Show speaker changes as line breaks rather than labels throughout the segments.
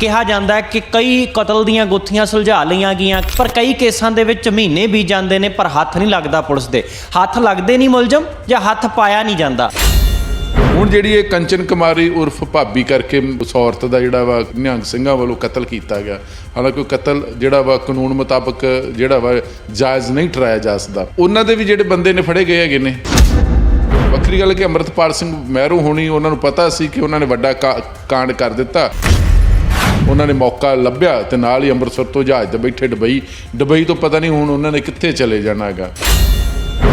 ਕਿਹਾ ਜਾਂਦਾ ਹੈ ਕਿ ਕਈ ਕਤਲ ਦੀਆਂ ਗੁੱਥੀਆਂ ਸੁਲਝਾ ਲਈਆਂ ਗਈਆਂ, ਪਰ ਕਈ ਕੇਸਾਂ ਦੇ ਵਿੱਚ ਮਹੀਨੇ ਬੀਤ ਜਾਂਦੇ ਨੇ, ਪਰ ਹੱਥ ਨਹੀਂ ਲੱਗਦਾ ਪੁਲਿਸ ਦੇ। ਹੱਥ ਲੱਗਦੇ ਨਹੀਂ ਮੁਲਜ਼ਮ ਜਾਂ ਹੱਥ ਪਾਇਆ ਨਹੀਂ ਜਾਂਦਾ।
ਹੁਣ ਜਿਹੜੀ ਇਹ ਕੰਚਨ ਕੁਮਾਰੀ ਉਰਫ ਭਾਬੀ ਕਰਕੇ ਉਸ ਔਰਤ ਦਾ ਜਿਹੜਾ ਵਾ ਨਿਹੰਗ ਸਿੰਘਾਂ ਵੱਲੋਂ ਕਤਲ ਕੀਤਾ ਗਿਆ, ਹਾਲਾਂਕਿ ਕਤਲ ਜਿਹੜਾ ਵਾ ਕਾਨੂੰਨ ਮੁਤਾਬਕ ਜਿਹੜਾ ਵਾ ਜਾਇਜ਼ ਨਹੀਂ ਠਹਿਰਾਇਆ ਜਾ ਸਕਦਾ। ਉਹਨਾਂ ਦੇ ਵੀ ਜਿਹੜੇ ਬੰਦੇ ਨੇ ਫੜੇ ਗਏ ਹੈਗੇ ਨੇ। ਵੱਖਰੀ ਗੱਲ ਕਿ ਅੰਮ੍ਰਿਤਪਾਲ ਸਿੰਘ ਮਹਿਰੂ ਹੋਣੀ, ਉਹਨਾਂ ਨੂੰ ਪਤਾ ਸੀ ਕਿ ਉਹਨਾਂ ਨੇ ਵੱਡਾ ਕਾ- ਕਾਂਡ ਕਰ ਦਿੱਤਾ। ਉਹਨਾਂ ਨੇ ਮੌਕਾ ਲੱਭਿਆ ਤੇ ਨਾਲ ਹੀ ਅੰਮ੍ਰਿਤਸਰ ਤੋਂ ਜਹਾਜ਼ ਤੇ ਬੈਠੇ ਦੁਬਈ ਦੁਬਈ ਤੋਂ ਪਤਾ ਨਹੀਂ ਹੁਣ ਉਹਨਾਂ ਨੇ ਕਿੱਥੇ ਚਲੇ ਜਾਣਾ ਹੈਗਾ।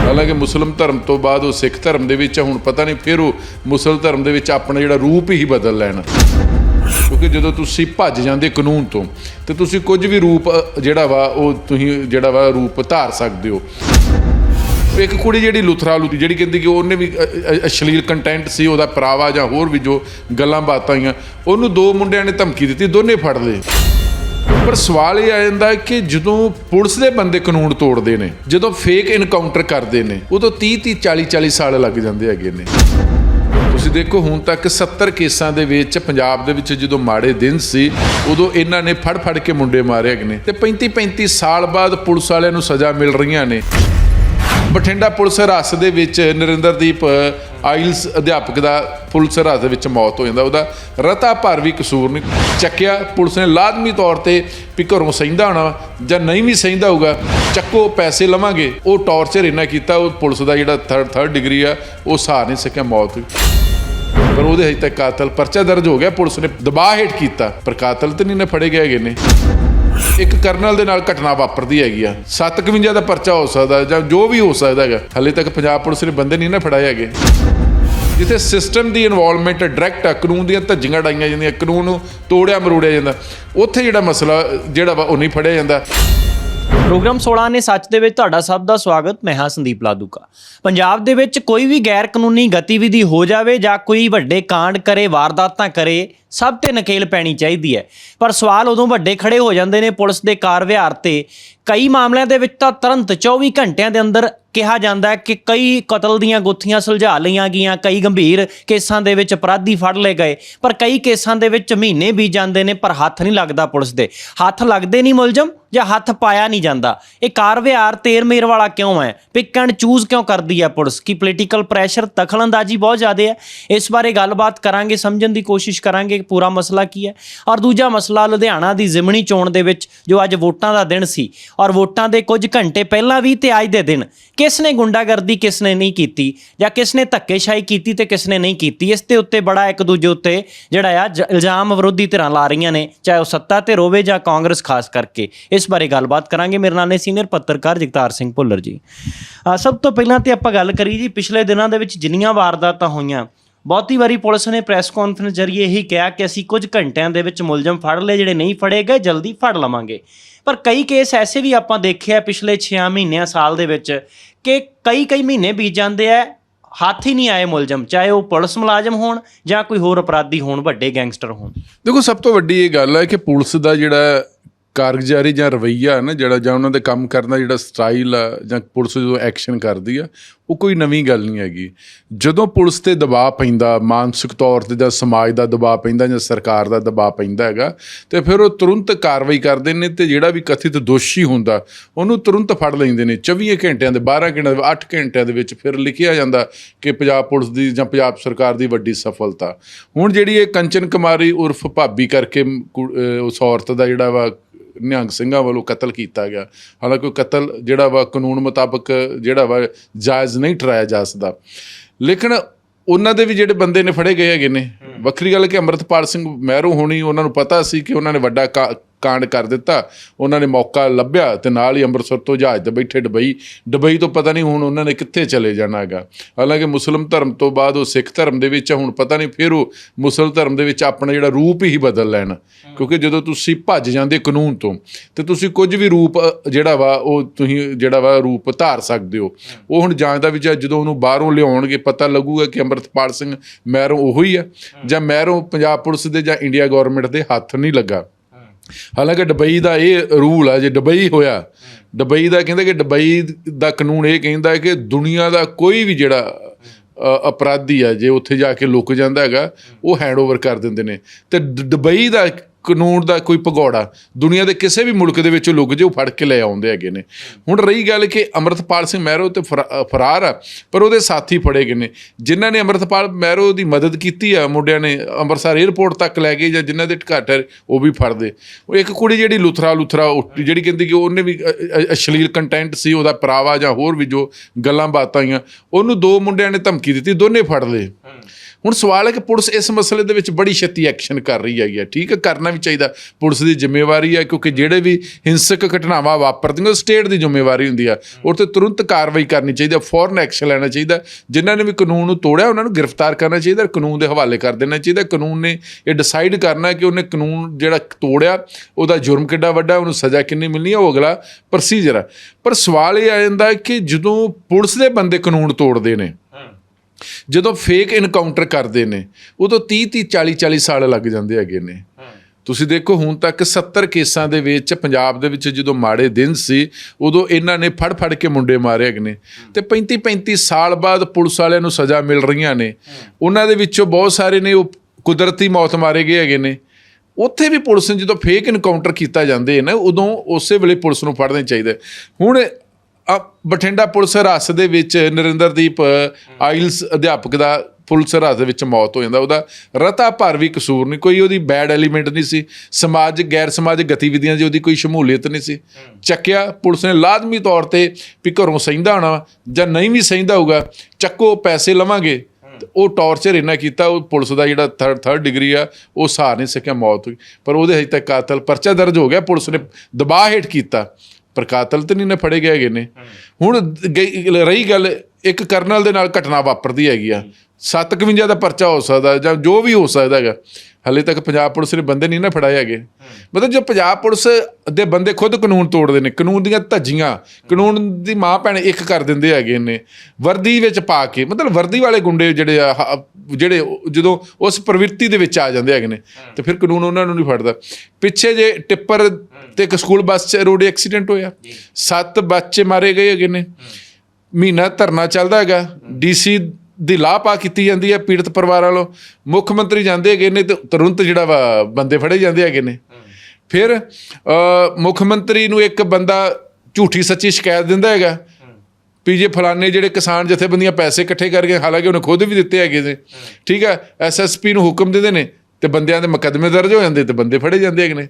ਹਾਲਾਂਕਿ ਮੁਸਲਮ ਧਰਮ ਤੋਂ ਬਾਅਦ ਉਹ ਸਿੱਖ ਧਰਮ ਦੇ ਵਿੱਚ ਹੁਣ ਪਤਾ ਨਹੀਂ ਫਿਰ ਉਹ ਮੁਸਲ ਧਰਮ ਦੇ ਵਿੱਚ ਆਪਣਾ ਜਿਹੜਾ ਰੂਪ ਹੀ ਬਦਲ ਲੈਣ। ਕਿਉਂਕਿ ਜਦੋਂ ਤੁਸੀਂ ਭੱਜ ਜਾਂਦੇ ਕਾਨੂੰਨ ਤੋਂ, ਤੇ ਤੁਸੀਂ ਕੁਝ ਵੀ ਰੂਪ ਜਿਹੜਾ ਵਾ, ਉਹ ਤੁਸੀਂ ਜਿਹੜਾ ਵਾ ਰੂਪ ਧਾਰ ਸਕਦੇ ਹੋ। ਇੱਕ ਕੁੜੀ ਜਿਹੜੀ ਲੁਥਰਾ ਲੁਥੀ ਜਿਹੜੀ ਕਹਿੰਦੀ ਕਿ ਉਹਨੇ ਵੀ ਅਸ਼ਲੀਲ ਕੰਟੈਂਟ ਸੀ, ਉਹਦਾ ਪਰਾਵਾ ਜਾਂ ਹੋਰ ਵੀ ਜੋ ਗੱਲਾਂ ਬਾਤਾਂ ਆਈਆਂ ਉਹਨੂੰ ਦੋ ਮੁੰਡਿਆਂ ਨੇ ਧਮਕੀ ਦਿੱਤੀ, ਦੋਨੇ ਫੜ ਲਏ। ਪਰ ਸਵਾਲ ਇਹ ਆ ਜਾਂਦਾ ਕਿ ਜਦੋਂ ਪੁਲਿਸ ਦੇ ਬੰਦੇ ਕਾਨੂੰਨ ਤੋੜਦੇ ਨੇ, ਜਦੋਂ ਫੇਕ ਇਨਕਾਊਂਟਰ ਕਰਦੇ ਨੇ, ਉਦੋਂ 30 30 40 40 ਸਾਲ ਲੱਗ ਜਾਂਦੇ ਹੈਗੇ ਨੇ। ਤੁਸੀਂ ਦੇਖੋ, ਹੁਣ ਤੱਕ 70 ਕੇਸਾਂ ਦੇ ਵਿੱਚ, ਪੰਜਾਬ ਦੇ ਵਿੱਚ ਜਦੋਂ ਮਾੜੇ ਦਿਨ ਸੀ, ਉਦੋਂ ਇਹਨਾਂ ਨੇ ਫੜ ਫੜ ਕੇ ਮੁੰਡੇ ਮਾਰੇ ਹੈਗੇ ਨੇ। ਤੇ 35 35 ਸਾਲ ਬਾਅਦ ਪੁਲਿਸ ਵਾਲਿਆਂ ਨੂੰ ਸਜ਼ਾ ਮਿਲ ਰਹੀਆਂ ਨੇ। ਬਠਿੰਡਾ ਪੁਲਿਸ ਹਿਰਾਸਤ ਦੇ ਵਿੱਚ ਨਰਿੰਦਰਦੀਪ, ਆਇਲਸ ਅਧਿਆਪਕ ਦਾ ਪੁਲਿਸ ਹਿਰਾਸਤ ਦੇ ਵਿੱਚ ਮੌਤ ਹੋ ਜਾਂਦਾ। ਉਹਦਾ ਰਤਾ ਭਰ ਵੀ ਕਸੂਰ ਨਹੀਂ ਚੱਕਿਆ। ਪੁਲਿਸ ਨੇ ਲਾਜ਼ਮੀ ਤੌਰ ਤੇ ਵੀ ਘਰੋਂ ਸਹਿੰਦਾ ਹੋਣਾ ਜਾਂ ਨਹੀਂ ਵੀ ਸਹਿੰਦਾ ਹੋਊਗਾ, ਚੱਕੋ, ਪੈਸੇ ਲਵਾਂਗੇ। ਉਹ ਟੌਰਚਰ ਇੰਨਾ ਕੀਤਾ, ਉਹ ਪੁਲਿਸ ਦਾ ਜਿਹੜਾ ਥਰਡ ਥਰਡ ਡਿਗਰੀ ਆ, ਉਹ ਸਹਾਰ ਨਹੀਂ ਸਕਿਆ ਮੌਤ ਹੋਈ ਪਰ ਉਹਦੇ ਹਜੇ ਤੱਕ ਕਾਤਲ ਪਰਚਾ ਦਰਜ ਹੋ ਗਿਆ। ਪੁਲਿਸ ਨੇ ਦਬਾਅ ਹੇਠ ਕੀਤਾ, ਪਰ ਕਾਤਲ ਤੇ ਨਹੀਂ ਨੇ ਫੜੇ ਗਏ ਹੈਗੇ ਨੇ। ਇੱਕ ਕਰਨਲ ਦੇ ਨਾਲ ਘਟਨਾ ਵਾਪਰਦੀ ਹੈਗੀ ਆ। 751 ਦਾ ਪਰਚਾ ਹੋ ਸਕਦਾ ਜਾਂ ਜੋ ਵੀ ਹੋ ਸਕਦਾ ਹੈਗਾ, ਹਲੇ ਤੱਕ ਪੰਜਾਬ ਪੁਲਿਸ ਨੇ ਬੰਦੇ ਨਹੀਂ ਨਾ ਫੜਾਏ ਹੈਗੇ। ਜਿੱਥੇ ਸਿਸਟਮ ਦੀ ਇਨਵੋਲਵਮੈਂਟ ਡਾਇਰੈਕਟ ਆ, ਕਾਨੂੰਨ ਦੀਆਂ ਧੱਜੀਆਂ ਡਾਈਆਂ ਜਾਂਦੀਆਂ, ਕਾਨੂੰਨ ਨੂੰ ਤੋੜਿਆ, ਮਰੋੜਿਆ ਜਾਂਦਾ। ਉੱਥੇ ਜਿਹੜਾ ਮਸਲਾ, ਜਿਹੜਾ ਵਾ ਉਹ ਨਹੀਂ ਫੜਿਆ ਜਾਂਦਾ।
ਪ੍ਰੋਗਰਾਮ 16 ਨੇ ਸੱਚ ਦੇ ਵਿੱਚ ਤੁਹਾਡਾ ਸਭ ਦਾ ਸਵਾਗਤ। ਮੈਂ ਹਾਂ ਸੰਦੀਪ ਲਾਦੂਕਾ। ਪੰਜਾਬ ਦੇ ਵਿੱਚ ਕੋਈ ਵੀ ਗੈਰ ਕਾਨੂੰਨੀ ਗਤੀਵਿਧੀ ਹੋ ਜਾਵੇ ਜਾਂ ਕੋਈ ਵੱਡੇ ਕਾਂਡ ਕਰੇ, ਵਾਰਦਾਤਾਂ ਕਰੇ, ਸਭ ਤੇ ਨਕੇਲ ਪੈਣੀ ਚਾਹੀਦੀ ਹੈ। ਪਰ ਸਵਾਲ ਉਦੋਂ ਵੱਡੇ ਖੜੇ ਹੋ ਜਾਂਦੇ ਨੇ ਪੁਲਿਸ ਦੇ ਕਾਰ ਵਿਹਾਰ ਤੇ। ਕਈ ਮਾਮਲਿਆਂ ਦੇ ਵਿੱਚ ਤਾਂ ਤੁਰੰਤ 24 ਘੰਟਿਆਂ ਦੇ ਅੰਦਰ ਕਿਹਾ ਜਾਂਦਾ ਹੈ ਕਿ ਕਈ ਕਤਲ ਦੀਆਂ ਗੁੱਥੀਆਂ ਸੁਲਝਾ ਲਈਆਂ ਗਈਆਂ, ਕਈ ਗੰਭੀਰ ਕੇਸਾਂ ਦੇ ਵਿੱਚ ਅਪਰਾਧੀ ਫੜ ਲਏ ਗਏ। ਪਰ ਕਈ ਕੇਸਾਂ ਦੇ ਵਿੱਚ ਮਹੀਨੇ ਬੀਤ ਜਾਂਦੇ ਨੇ, ਪਰ ਹੱਥ ਨਹੀਂ ਲੱਗਦਾ ਪੁਲਿਸ ਦੇ। ਹੱਥ ਲੱਗਦੇ ਨਹੀਂ ਮੁਲਜ਼ਮ ਜਾਂ ਹੱਥ ਪਾਇਆ ਨਹੀਂ ਜਾਂਦਾ। ਇਹ ਕਾਰ ਵਿਹਾਰ ਤੇਰ ਵਾਲਾ ਕਿਉਂ ਹੈ? ਪਿਕ ਐਂਡ ਚੂਜ਼ ਕਿਉਂ ਕਰਦੀ ਹੈ ਪੁਲਿਸ? ਕੀ ਪੋਲੀਟੀਕਲ ਪ੍ਰੈਸ਼ਰ ਦਖਲਅੰਦਾਜ਼ੀ ਬਹੁਤ ਜ਼ਿਆਦਾ ਹੈ? ਇਸ ਬਾਰੇ ਗੱਲਬਾਤ ਕਰਾਂਗੇ, ਸਮਝਣ ਦੀ ਕੋਸ਼ਿਸ਼ ਕਰਾਂਗੇ ਕਿ ਪੂਰਾ ਮਸਲਾ ਕੀ ਹੈ। ਔਰ ਦੂਜਾ ਮਸਲਾ, ਲੁਧਿਆਣਾ ਦੀ ਜ਼ਿਮਣੀ ਚੋਣ ਦੇ ਵਿੱਚ ਜੋ ਅੱਜ ਵੋਟਾਂ ਦਾ ਦਿਨ ਸੀ ਔਰ ਵੋਟਾਂ ਦੇ ਕੁਝ ਘੰਟੇ ਪਹਿਲਾਂ ਵੀ ਤੇ ਅੱਜ ਦੇ ਦਿਨ ਕਿਸ ਨੇ ਗੁੰਡਾਗਰਦੀ ਕਿਸ ਨੇ ਨਹੀਂ ਕੀਤੀ ਜਾਂ ਕਿਸ ਨੇ ਧੱਕੇਸ਼ਾਹੀ ਕੀਤੀ ਤੇ ਕਿਸ ਨੇ ਨਹੀਂ ਕੀਤੀ, ਇਸ ਦੇ ਉੱਤੇ ਬੜਾ ਇੱਕ ਦੂਜੇ ਉੱਤੇ ਜਿਹੜਾ ਆ ਜ- ਇਲਜ਼ਾਮ ਵਿਰੋਧੀ ਧਿਰਾਂ ਲਾ ਰਹੀਆਂ ਨੇ, ਚਾਹੇ ਉਹ ਸੱਤਾ ਤੇ ਰੋਵੇ ਜਾਂ ਕਾਂਗਰਸ ਖਾਸ ਕਰਕੇ। ਇਸ ਇਸ ਬਾਰੇ ਗੱਲਬਾਤ ਕਰਾਂਗੇ। ਮੇਰੇ ਨਾਲ ਨੇ ਸੀਨੀਅਰ ਪੱਤਰਕਾਰ ਜਗਤਾਰ ਸਿੰਘ ਭੁੱਲਰ ਜੀ। ਸਭ ਤੋਂ ਪਹਿਲਾਂ ਤੇ ਆਪਾਂ ਗੱਲ ਕਰੀ ਜੀ, ਪਿਛਲੇ ਦਿਨਾਂ ਦੇ ਵਿੱਚ ਜਿੰਨੀਆਂ ਵਾਰਦਾਤਾਂ ਹੋਈਆਂ, ਬਹੁਤੀ ਵਾਰੀ ਪੁਲਿਸ ਨੇ ਪ੍ਰੈਸ ਕਾਨਫਰੰਸ ਜਰੀਏ ਇਹੀ ਕਿਹਾ ਕਿ ਅਸੀਂ ਕੁਝ ਘੰਟਿਆਂ ਦੇ ਵਿੱਚ ਮੁਲਜ਼ਮ ਫੜ ਲਏ, ਜਿਹੜੇ ਨਹੀਂ ਫੜੇ ਗਏ, ਜਲਦੀ ਫੜ ਲਵਾਂਗੇ। ਪਰ ਕਈ ਕੇਸ ਐਸੇ ਵੀ ਆਪਾਂ ਦੇਖਿਆ ਪਿਛਲੇ 6 ਮਹੀਨਿਆਂ ਸਾਲ ਦੇ ਵਿੱਚ ਕਿ ਕਈ ਕਈ ਮਹੀਨੇ ਬੀਤ ਜਾਂਦੇ ਆ, ਹੱਥ ਹੀ ਨਹੀਂ ਆਏ ਮੁਲਜ਼ਮ, ਚਾਹੇ ਉਹ ਪੁਲਿਸ ਮੁਲਾਜ਼ਮ ਹੋਣ ਜਾਂ ਕੋਈ ਹੋਰ ਅਪਰਾਧੀ ਹੋਣ, ਵੱਡੇ ਗੈਂਗਸਟਰ ਹੋਣ।
ਦੇਖੋ, ਸਭ ਤੋਂ ਵੱਡੀ ਇਹ ਗੱਲ ਹੈ ਕਿ ਪੁਲਿਸ ਦਾ ਜਿਹੜਾ ਕਾਰਗੁਜ਼ਾਰੀ ਜਾਂ ਰਵੱਈਆ ਹੈ ਨਾ ਜਿਹੜਾ ਜਾਂ ਉਹਨਾਂ ਦੇ ਕੰਮ ਕਰਨ ਦਾ ਜਿਹੜਾ ਸਟਾਈਲ ਆ ਜਾਂ ਪੁਲਿਸ ਜੋ ਐਕਸ਼ਨ ਕਰਦੀ ਆ, ਉਹ ਕੋਈ ਨਵੀਂ ਗੱਲ ਨਹੀਂ ਹੈਗੀ। ਜਦੋਂ ਪੁਲਿਸ ਤੇ ਦਬਾਅ ਪੈਂਦਾ, ਮਾਨਸਿਕ ਤੌਰ ਤੇ ਜਾਂ ਸਮਾਜ ਦਾ ਦਬਾਅ ਪੈਂਦਾ ਜਾਂ ਸਰਕਾਰ ਦਾ ਦਬਾਅ ਪੈਂਦਾ ਹੈਗਾ, ਤੇ ਫਿਰ ਉਹ ਤੁਰੰਤ ਕਾਰਵਾਈ ਕਰਦੇ ਨੇ ਤੇ ਜਿਹੜਾ ਵੀ ਕਥਿਤ ਦੋਸ਼ੀ ਹੁੰਦਾ, ਉਹਨੂੰ ਤੁਰੰਤ ਫੜ ਲੈਂਦੇ ਨੇ। 24 ਘੰਟਿਆਂ ਦੇ 12 ਘੰਟਿਆਂ ਦੇ 8 ਘੰਟਿਆਂ ਦੇ ਵਿੱਚ ਫਿਰ ਲਿਖਿਆ ਜਾਂਦਾ ਕਿ ਪੰਜਾਬ ਪੁਲਿਸ ਦੀ ਜਾਂ ਪੰਜਾਬ ਸਰਕਾਰ ਦੀ ਵੱਡੀ ਸਫਲਤਾ। ਹੁਣ ਜਿਹੜੀ ਇਹ ਕੰਚਨ ਕੁਮਾਰੀ ਉਰਫ ਭਾਬੀ ਕਰਕੇ, ਕੁ- ਉਸ ਔਰਤ ਦਾ ਜਿਹੜਾ ਵਾ ਨਿਹੰਗ ਸਿੰਘਾਂ ਵੱਲੋਂ ਕਤਲ ਕੀਤਾ ਗਿਆ। ਹਾਲਾਂਕਿ ਕਤਲ ਜਿਹੜਾ ਵਾ ਕਾਨੂੰਨ ਮੁਤਾਬਕ ਜਿਹੜਾ ਵਾ ਜਾਇਜ਼ ਨਹੀਂ ਠਹਿਰਾਇਆ ਜਾ ਸਕਦਾ। ਲੇਕਿਨ ਉਹਨਾਂ ਦੇ ਵੀ ਜਿਹੜੇ ਬੰਦੇ ਨੇ ਫੜੇ ਗਏ ਹੈਗੇ ਨੇ। ਵੱਖਰੀ ਗੱਲ ਕਿ ਅੰਮ੍ਰਿਤਪਾਲ ਸਿੰਘ ਮਹਿਰੂ ਹੋਣੀ ਉਹਨਾਂ ਨੂੰ ਪਤਾ ਸੀ ਕਿ ਉਹਨਾਂ ਨੇ ਵੱਡਾ ਕਾ- ਕਾਂਡ ਕਰ ਦਿੱਤਾ। ਉਹਨਾਂ ਨੇ ਮੌਕਾ ਲੱਭਿਆ ਤੇ ਨਾਲ ਹੀ ਅੰਮ੍ਰਿਤਸਰ ਤੋਂ ਜਹਾਜ਼ ਤੇ ਬੈਠੇ ਦੁਬਈ ਦੁਬਈ ਤੋਂ ਪਤਾ ਨਹੀਂ ਹੁਣ ਉਹਨਾਂ ਨੇ ਕਿੱਥੇ ਚਲੇ ਜਾਣਾ ਹੈਗਾ। ਹਾਲਾਂਕਿ ਮੁਸਲਮ ਧਰਮ ਤੋਂ ਬਾਅਦ ਉਹ ਸਿੱਖ ਧਰਮ ਦੇ ਵਿੱਚ ਹੁਣ ਪਤਾ ਨਹੀਂ ਫਿਰ ਉਹ ਮੁਸਲ ਧਰਮ ਦੇ ਵਿੱਚ ਆਪਣਾ ਜਿਹੜਾ ਰੂਪ ਹੀ ਬਦਲ ਲੈਣ। ਕਿਉਂਕਿ ਜਦੋਂ ਤੁਸੀਂ ਭੱਜ ਜਾਂਦੇ ਕਾਨੂੰਨ ਤੋਂ, ਤੇ ਤੁਸੀਂ ਕੁਝ ਵੀ ਰੂਪ, ਜਿਹੜਾ ਵਾ, ਉਹ ਤੁਸੀਂ ਜਿਹੜਾ ਵਾ ਰੂਪ ਧਾਰ ਸਕਦੇ ਹੋ। ਉਹ ਹੁਣ ਜਾਂਚ ਦਾ ਵਿੱਚ ਜਦੋਂ ਉਹਨੂੰ ਬਾਹਰੋਂ ਲਿਆਉਣਗੇ, ਪਤਾ ਲੱਗੂਗਾ ਕਿ ਅੰਮ੍ਰਿਤਪਾਲ ਸਿੰਘ ਮਹਿਰੋਂ ਉਹੀ ਆ, ਜਾਂ ਮਹਿਰੋਂ ਪੰਜਾਬ ਪੁਲਿਸ ਦੇ ਜਾਂ ਇੰਡੀਆ ਗਵਰਨਮੈਂਟ ਦੇ ਹੱਥ ਨਹੀਂ ਲੱਗਾ। ਹਾਲਾਂਕਿ ਦੁਬਈ ਦਾ ਇਹ ਰੂਲ ਆ, ਜੇ ਦੁਬਈ ਹੋਇਆ ਦੁਬਈ ਦਾ ਕਹਿੰਦੇ ਕਿ ਦੁਬਈ ਦਾ ਕਾਨੂੰਨ ਇਹ ਕਹਿੰਦਾ ਕਿ ਦੁਨੀਆ ਦਾ ਕੋਈ ਵੀ ਜਿਹੜਾ ਅਪਰਾਧੀ ਆ, ਜੇ ਉੱਥੇ ਜਾ ਕੇ ਲੁਕ ਜਾਂਦਾ ਹੈਗਾ, ਉਹ ਹੈਂਡਓਵਰ ਕਰ ਦਿੰਦੇ ਨੇ। ਤੇ ਦ- ਦੁਬਈ ਦਾ ਕਾਨੂੰਨ ਦਾ ਕੋਈ ਭਗੌੜਾ, ਦੁਨੀਆ ਦੇ ਕਿਸੇ ਵੀ ਮੁਲਕ ਦੇ ਵਿੱਚੋਂ ਲੋਕ ਜੇ ਉਹ ਫੜ ਕੇ ਲੈ ਆਉਂਦੇ ਹੈਗੇ ਨੇ। ਹੁਣ ਰਹੀ ਗੱਲ ਕਿ ਅਮਰਤਪਾਲ ਸਿੰਘ ਮਹਿਰੋ ਤੇ ਫਰਾ- ਫਰਾਰ ਆ, ਪਰ ਉਹਦੇ ਸਾਥੀ ਫੜੇ ਗਏ ਨੇ। ਜਿਨ੍ਹਾਂ ਨੇ ਅਮਰਤਪਾਲ ਮਹਿਰੋ ਦੀ ਮਦਦ ਕੀਤੀ ਆ, ਮੁੰਡਿਆਂ ਨੇ ਅੰਮ੍ਰਿਤਸਰ 에ਅਰਪੋਰਟ ਤੱਕ ਲੈ ਗਏ ਜਾਂ ਜਿਨ੍ਹਾਂ ਦੇ ਘਰ ਉਹ ਵੀ ਫੜਦੇ। ਉਹ ਇੱਕ ਕੁੜੀ ਜਿਹੜੀ ਲੁਥਰਾ ਲੁਥਰਾ ਉੱਠ- ਜਿਹੜੀ ਕਹਿੰਦੀ ਕਿ ਉਹਨੇ ਵੀ ਅਸ਼ਲੀਲ ਕੰਟੈਂਟ ਸੀ, ਉਹਦਾ ਪਰਾਵਾ ਜਾਂ ਹੋਰ ਵੀ ਜੋ ਗੱਲਾਂ ਬਾਤਾਂ ਆਈਆਂ, ਉਹਨੂੰ ਦੋ ਮੁੰਡਿਆਂ ਨੇ ਧਮਕੀ ਦਿੱਤੀ, ਦੋਨੇ ਫੜ ਲਏ। ਹੁਣ ਸਵਾਲ ਹੈ ਕਿ ਪੁਲਿਸ ਇਸ ਮਸਲੇ ਦੇ ਵਿੱਚ ਬੜੀ ਛੇਤੀ ਐਕਸ਼ਨ ਕਰ ਰਹੀ ਹੈਗੀ ਹੈ ਠੀਕ ਹੈ? ਕਰਨਾ ਵੀ ਚਾਹੀਦਾ। ਪੁਲਿਸ ਦੀ ਜ਼ਿੰਮੇਵਾਰੀ ਹੈ ਕਿਉਂਕਿ ਜਿਹੜੇ ਵੀ ਹਿੰਸਕ ਘਟਨਾਵਾਂ ਵਾਪਰਦੀਆਂ, ਉਹ ਸਟੇਟ ਦੀ ਜ਼ਿੰਮੇਵਾਰੀ ਹੁੰਦੀ ਆ। ਉਹ ਤੇ ਤੁਰੰਤ ਕਾਰਵਾਈ ਕਰਨੀ ਚਾਹੀਦੀ ਹੈ ਫੌਰਨ ਐਕਸ਼ਨ ਲੈਣਾ ਚਾਹੀਦਾ। ਜਿਨ੍ਹਾਂ ਨੇ ਵੀ ਕਾਨੂੰਨ ਨੂੰ ਤੋੜਿਆ, ਉਹਨਾਂ ਨੂੰ ਗ੍ਰਿਫਤਾਰ ਕਰਨਾ ਚਾਹੀਦਾ ਕਾਨੂੰਨ ਦੇ ਹਵਾਲੇ ਕਰ ਦੇਣਾ ਚਾਹੀਦਾ। ਕਾਨੂੰਨ ਨੇ ਇਹ ਡਿਸਾਈਡ ਕਰਨਾ ਕਿ ਉਹਨੇ ਕਾਨੂੰਨ ਜਿਹੜਾ ਤੋੜਿਆ, ਉਹਦਾ ਜੁਰਮ ਕਿੱਡਾ ਵੱਡਾ, ਉਹਨੂੰ ਸਜ਼ਾ ਕਿੰਨੀ ਮਿਲਣੀ ਹੈ ਉਹ ਅਗਲਾ ਪ੍ਰੋਸੀਜਰ ਹੈ ਪਰ ਸਵਾਲ ਇਹ ਆ ਜਾਂਦਾ ਕਿ ਜਦੋਂ ਪੁਲਿਸ ਦੇ ਬੰਦੇ ਕਾਨੂੰਨ ਤੋੜਦੇ ਨੇ ਜਦੋਂ ਫੇਕ ਇਨਕਾਊਂਟਰ ਕਰਦੇ ਨੇ ਉਦੋਂ 30 30 40 40 ਸਾਲ ਲੱਗ ਜਾਂਦੇ ਹੈਗੇ ਨੇ। ਤੁਸੀਂ ਦੇਖੋ ਹੁਣ ਤੱਕ 70 ਕੇਸਾਂ ਦੇ ਵਿੱਚ ਪੰਜਾਬ ਦੇ ਵਿੱਚ ਜਦੋਂ ਮਾੜੇ ਦਿਨ ਸੀ ਉਦੋਂ ਇਹਨਾਂ ਨੇ ਫੜ ਫੜ ਕੇ ਮੁੰਡੇ ਮਾਰੇ ਹੈਗੇ ਨੇ। ਤੇ 35 35 ਸਾਲ ਬਾਅਦ ਪੁਲਿਸ ਵਾਲਿਆਂ ਨੂੰ ਸਜ਼ਾ ਮਿਲ ਰਹੀਆਂ ਨੇ। ਉਹਨਾਂ ਦੇ ਵਿੱਚੋਂ ਬਹੁਤ ਸਾਰੇ ਨੇ ਉਹ ਕੁਦਰਤੀ ਮੌਤ ਮਾਰੇ ਗਏ ਹੈਗੇ ਨੇ। ਉੱਥੇ ਵੀ ਪੁਲਿਸ ਨੇ ਜਦੋਂ ਫੇਕ ਇਨਕਾਊਂਟਰ ਕੀਤਾ ਜਾਂਦੇ ਨੇ ਉਦੋਂ ਉਸੇ ਵੇਲੇ ਪੁਲਿਸ ਨੂੰ ਫੜਨਾ ਚਾਹੀਦਾ। ਹੁਣ ਬਠਿੰਡਾ ਪੁਲਿਸ ਹਿਰਾਸਤ ਦੇ ਵਿੱਚ ਨਰਿੰਦਰਦੀਪ ਆਇਲਸ ਅਧਿਆਪਕ ਦਾ ਪੁਲਿਸ ਹਿਰਾਸਤ ਦੇ ਵਿੱਚ ਮੌਤ ਹੋ ਜਾਂਦਾ। ਉਹਦਾ ਰਤਾ ਭਰ ਵੀ ਕਸੂਰ ਨਹੀਂ। ਕੋਈ ਉਹਦੀ ਬੈਡ ਐਲੀਮੈਂਟ ਨਹੀਂ ਸੀ। ਸਮਾਜ ਗੈਰ ਸਮਾਜਿਕ ਗਤੀਵਿਧੀਆਂ 'ਚ ਉਹਦੀ ਕੋਈ ਸ਼ਮੂਲੀਅਤ ਨਹੀਂ ਸੀ। ਚੱਕਿਆ ਪੁਲਿਸ ਨੇ ਲਾਜ਼ਮੀ ਤੌਰ ਤੇ ਵੀ ਘਰੋਂ ਸਹਿੰਦਾ ਹੋਣਾ ਜਾਂ ਨਹੀਂ ਵੀ ਸਹਿੰਦਾ ਹੋਊਗਾ ਚੱਕੋ ਪੈਸੇ ਲਵਾਂਗੇ। ਉਹ ਟੌਰਚਰ ਇਹਨਾਂ ਕੀਤਾ ਉਹ ਪੁਲਿਸ ਦਾ ਜਿਹੜਾ ਥਰਡ ਥਰਡ ਡਿਗਰੀ ਆ ਉਹ ਸਹਾਰ ਨਹੀਂ ਸਕਿਆ ਮੌਤ ਹੋਈ। ਪਰ ਉਹਦੇ ਹਜੇ ਤੱਕ ਕਾਤਲ ਪਰਚਾ ਦਰਜ ਹੋ ਗਿਆ। ਪੁਲਿਸ ਨੇ ਦਬਾਅ ਹੇਠ ਕੀਤਾ। ਪਰ ਕਾਤਲ ਤੇ ਨਹੀਂ ਨੇ ਫੜੇ ਗਏ ਹੈਗੇ ਨੇ। ਹੁਣ ਰਹੀ ਗੱਲ ਇੱਕ ਕਰਨਲ ਦੇ ਨਾਲ ਘਟਨਾ ਵਾਪਰਦੀ ਹੈਗੀ ਆ। 751 ਦਾ ਪਰਚਾ ਹੋ ਸਕਦਾ ਜਾਂ ਜੋ ਵੀ ਹੋ ਸਕਦਾ ਹੈਗਾ। ਹਲੇ ਤੱਕ ਪੰਜਾਬ ਪੁਲਿਸ ਨੇ ਬੰਦੇ ਨਹੀਂ ਨਾ ਫੜਾਏ ਹੈਗੇ। ਮਤਲਬ ਜੋ ਪੰਜਾਬ ਪੁਲਿਸ ਦੇ ਬੰਦੇ ਖੁਦ ਕਾਨੂੰਨ ਤੋੜਦੇ ਨੇ ਕਾਨੂੰਨ ਦੀਆਂ ਧੱਜੀਆਂ ਕਾਨੂੰਨ ਦੀ ਮਾਂ ਭੈਣ ਇੱਕ ਕਰ ਦਿੰਦੇ ਹੈਗੇ ਨੇ। ਵਰਦੀ ਵਿੱਚ ਪਾ ਕੇ ਮਤਲਬ ਵਰਦੀ ਵਾਲੇ ਗੁੰਡੇ ਜਿਹੜੇ ਆ ਜਿਹੜੇ ਜਦੋਂ ਉਸ ਪ੍ਰਵਿਰਤੀ ਦੇ ਵਿੱਚ ਆ ਜਾਂਦੇ ਹੈਗੇ ਨੇ ਤੇ ਫਿਰ ਕਾਨੂੰਨ ਉਹਨਾਂ ਨੂੰ ਨਹੀਂ ਫੜਦਾ। ਪਿੱਛੇ ਜੇ ਟਿੱਪਰ ਤੇ ਇੱਕ ਸਕੂਲ ਬੱਸ 'ਚ ਰੋਡ ਐਕਸੀਡੈਂਟ ਹੋਇਆ। ਸੱਤ ਬੱਚੇ ਮਾਰੇ ਗਏ ਹੈਗੇ ਨੇ। ਮਹੀਨਾ ਧਰਨਾ ਚੱਲਦਾ ਹੈਗਾ। ਡੀਸੀ ਦੀ ਲਾਪਾ ਕੀਤੀ ਜਾਂਦੀ ਹੈ ਪੀੜਤ ਪਰਿਵਾਰਾਂ ਵੱਲੋਂ। ਮੁੱਖ ਮੰਤਰੀ ਜਾਂਦੇ ਹੈਗੇ ਨੇ ਤੇ ਤੁਰੰਤ ਜਿਹੜਾ ਵਾ ਬੰਦੇ ਫੜੇ ਜਾਂਦੇ ਹੈਗੇ ਨੇ। ਫਿਰ ਮੁੱਖ ਮੰਤਰੀ ਨੂੰ ਇੱਕ ਬੰਦਾ ਝੂਠੀ ਸੱਚੀ ਸ਼ਿਕਾਇਤ ਦਿੰਦਾ ਹੈਗਾ। ਵੀ ਜੇ ਫਲਾਣੇ ਜਿਹੜੇ ਕਿਸਾਨ ਜਥੇਬੰਦੀਆਂ ਪੈਸੇ ਇਕੱਠੇ ਕਰਕੇ ਹਾਲਾਂਕਿ ਉਹਨੇ ਖੁਦ ਵੀ ਦਿੱਤੇ ਹੈਗੇ ਨੇ। ਠੀਕ ਹੈ ਐਸਐਸਪੀ ਨੂੰ ਹੁਕਮ ਦਿੰਦੇ ਨੇ। ਤੇ ਬੰਦਿਆਂ ਦੇ ਮੁਕੱਦਮੇ ਦਰਜ ਹੋ ਜਾਂਦੇ ਤੇ ਬੰਦੇ ਫੜੇ ਜਾਂਦੇ ਹੈਗੇ ਨੇ।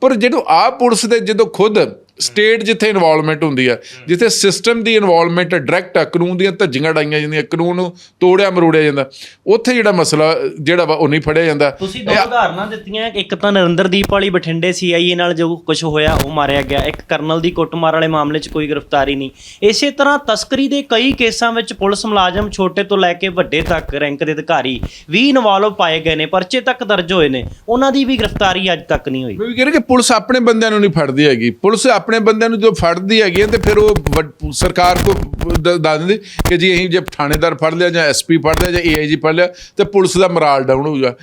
ਪਰ ਜਦੋਂ ਆਪ ਪੁਲਿਸ ਦੇ ਜਦੋਂ ਖੁਦ ਸਟੇਟ ਜਿੱਥੇ ਇਨਵੋਲਵਮੈਂਟ ਹੁੰਦੀ ਆ ਜਿੱਥੇ ਸਿਸਟਮ ਦੀ ਇਨਵੋਲਵਮੈਂਟ ਡਾਇਰੈਕਟ ਕਾਨੂੰਨ ਦੀਆਂ ਧੱਜੀਆਂ ਡਾਈਆਂ ਜਾਂਦੀਆਂ ਕਾਨੂੰਨ ਨੂੰ ਤੋੜਿਆ ਮਰੋੜਿਆ ਜਾਂਦਾ। ਉੱਥੇ ਜਿਹੜਾ ਮਸਲਾ ਜਿਹੜਾ ਵਾ ਉਹ ਨਹੀਂ ਫੜਿਆ ਜਾਂਦਾ।
ਤੁਸੀਂ ਦੋ ਉਦਾਹਰਨਾਂ ਦਿੱਤੀਆਂ ਇੱਕ ਤਾਂ ਨਰਿੰਦਰਦੀਪ ਵਾਲੀ ਬਠਿੰਡੇ ਸੀਆਈਏ ਨਾਲ ਜੋ ਕੁਝ ਹੋਇਆ ਉਹ ਮਾਰਿਆ ਗਿਆ। ਇੱਕ ਕਰਨਲ ਦੀ ਕੁੱਟਮਾਰ ਵਾਲੇ ਮਾਮਲੇ 'ਚ ਕੋਈ ਗ੍ਰਿਫਤਾਰੀ ਨਹੀਂ। ਇਸੇ ਤਰ੍ਹਾਂ ਤਸਕਰੀ ਦੇ ਕਈ ਕੇਸਾਂ ਵਿੱਚ ਪੁਲਿਸ ਮੁਲਾਜ਼ਮ ਛੋਟੇ ਤੋਂ ਲੈ ਕੇ ਵੱਡੇ ਤੱਕ ਰੈਂਕ ਦੇ ਅਧਿਕਾਰੀ ਵੀ ਇਨਵੋਲਵ ਪਾਏ ਗਏ ਨੇ ਪਰਚੇ ਤੱਕ ਦਰਜ ਹੋਏ ਨੇ। ਉਹਨਾਂ ਦੀ ਵੀ ਗ੍ਰਿਫਤਾਰੀ ਅੱਜ ਤੱਕ ਨਹੀਂ ਹੋਈ।
ਮੈਂ ਵੀ ਕਹਿ ਰਿਹਾ ਕਿ ਪੁਲਿਸ ਆਪਣੇ ਬੰਦਿਆਂ ਨੂੰ ਨਹੀਂ ਫੜਦੀ ਹੈਗੀ। ਪੁਲਿਸ ਆਪਣੇ ਬੰਦਿਆਂ ਨੂੰ ਜਦੋਂ ਫੜਦੀ ਹੈਗੀ ਹੈ ਤੇ ਫਿਰ ਉਹ ਵੱਡ- ਸਰਕਾਰ ਕੋ ਦੱਸ ਦਿੰਦੀ ਕਿ ਜੀ ਅਸੀਂ ਜੇ ਥਾਣੇਦਾਰ ਫੜ ਲਿਆ ਜਾਂ ਐਸਪੀ ਫੜ ਲਿਆ ਜਾਂ ਏਆਈਜੀ ਫੜ ਲਿਆ ਤੇ ਪੁਲਿਸ ਦਾ ਮੋਰਾਲ ਡਾਊਨ ਹੋ ਜਾਊਗਾ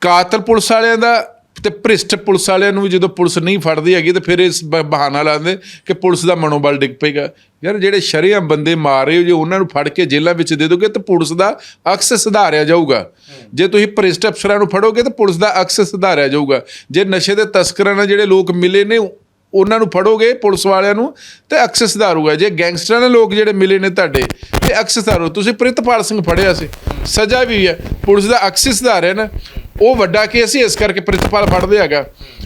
ਕਾਤਲ ਪੁਲਿਸ ਵਾਲਿਆਂ ਦਾ ਤੇ ਭ੍ਰਿਸ਼ਟ ਪੁਲਿਸ ਵਾਲਿਆਂ ਨੂੰ ਵੀ ਜਦੋਂ ਪੁਲਿਸ ਨਹੀਂ ਫੜਦੀ ਹੈਗੀ ਤੇ ਫਿਰ ਇਸ ਬ- ਬਹਾਨਾ ਲਾਉਂਦੇ ਕਿ ਪੁਲਿਸ ਦਾ ਮਨੋਬਲ ਡਿੱਗ ਪਏਗਾ। ਯਾਰ ਜਿਹੜੇ ਸ਼ਰੇਆਮ ਬੰਦੇ ਮਾਰ ਰਹੇ ਹੋ, ਜੇ ਉਹਨਾਂ ਨੂੰ ਫੜ ਕੇ ਜੇਲ੍ਹਾਂ ਵਿੱਚ ਦੇ ਦੋਗੇ ਤਾਂ ਪੁਲਿਸ ਦਾ ਅਕਸ ਸੁਧਾਰਿਆ ਜਾਊਗਾ। ਜੇ ਤੁਸੀਂ ਭ੍ਰਿਸ਼ਟ ਅਫਸਰਾਂ ਨੂੰ ਫੜੋਗੇ ਤਾਂ ਪੁਲਿਸ ਦਾ ਅਕਸ ਸੁਧਾਰਿਆ ਜਾਊਗਾ। ਜੇ ਨਸ਼ੇ ਦੇ ਤਸਕਰਾਂ ਨਾਲ ਜਿਹੜੇ ਲੋਕ ਮਿਲੇ ਨੇ ਉਹਨਾਂ ਨੂੰ ਫੜੋਗੇ ਪੁਲਿਸ ਵਾਲਿਆਂ ਨੂੰ ਤੇ ਅਕਸ ਸੁਧਾਰੂਗਾ। ਜੇ ਗੈਂਗਸਟਰਾਂ ਦੇ ਲੋਕ ਜਿਹੜੇ ਮਿਲੇ ਨੇ ਤੁਹਾਡੇ, ਤੇ ਅਕਸ ਸੁਧਾਰੂ। ਤੁਸੀਂ ਪ੍ਰਿਤਪਾਲ ਸਿੰਘ ਫੜਿਆ ਸੀ। ਸਜ਼ਾ ਵੀ ਹੈ। ਪੁਲਿਸ ਦਾ ਅਕਸ ਸੁਧਾਰਿਆ ਨਾ। ਉਹ ਵੱਡਾ ਕੇਸ ਹੀ ਇਸ ਕਰਕੇ ਪ੍ਰਿੰਸੀਪਲ ਫੜਦੇ ਹੈਗਾ,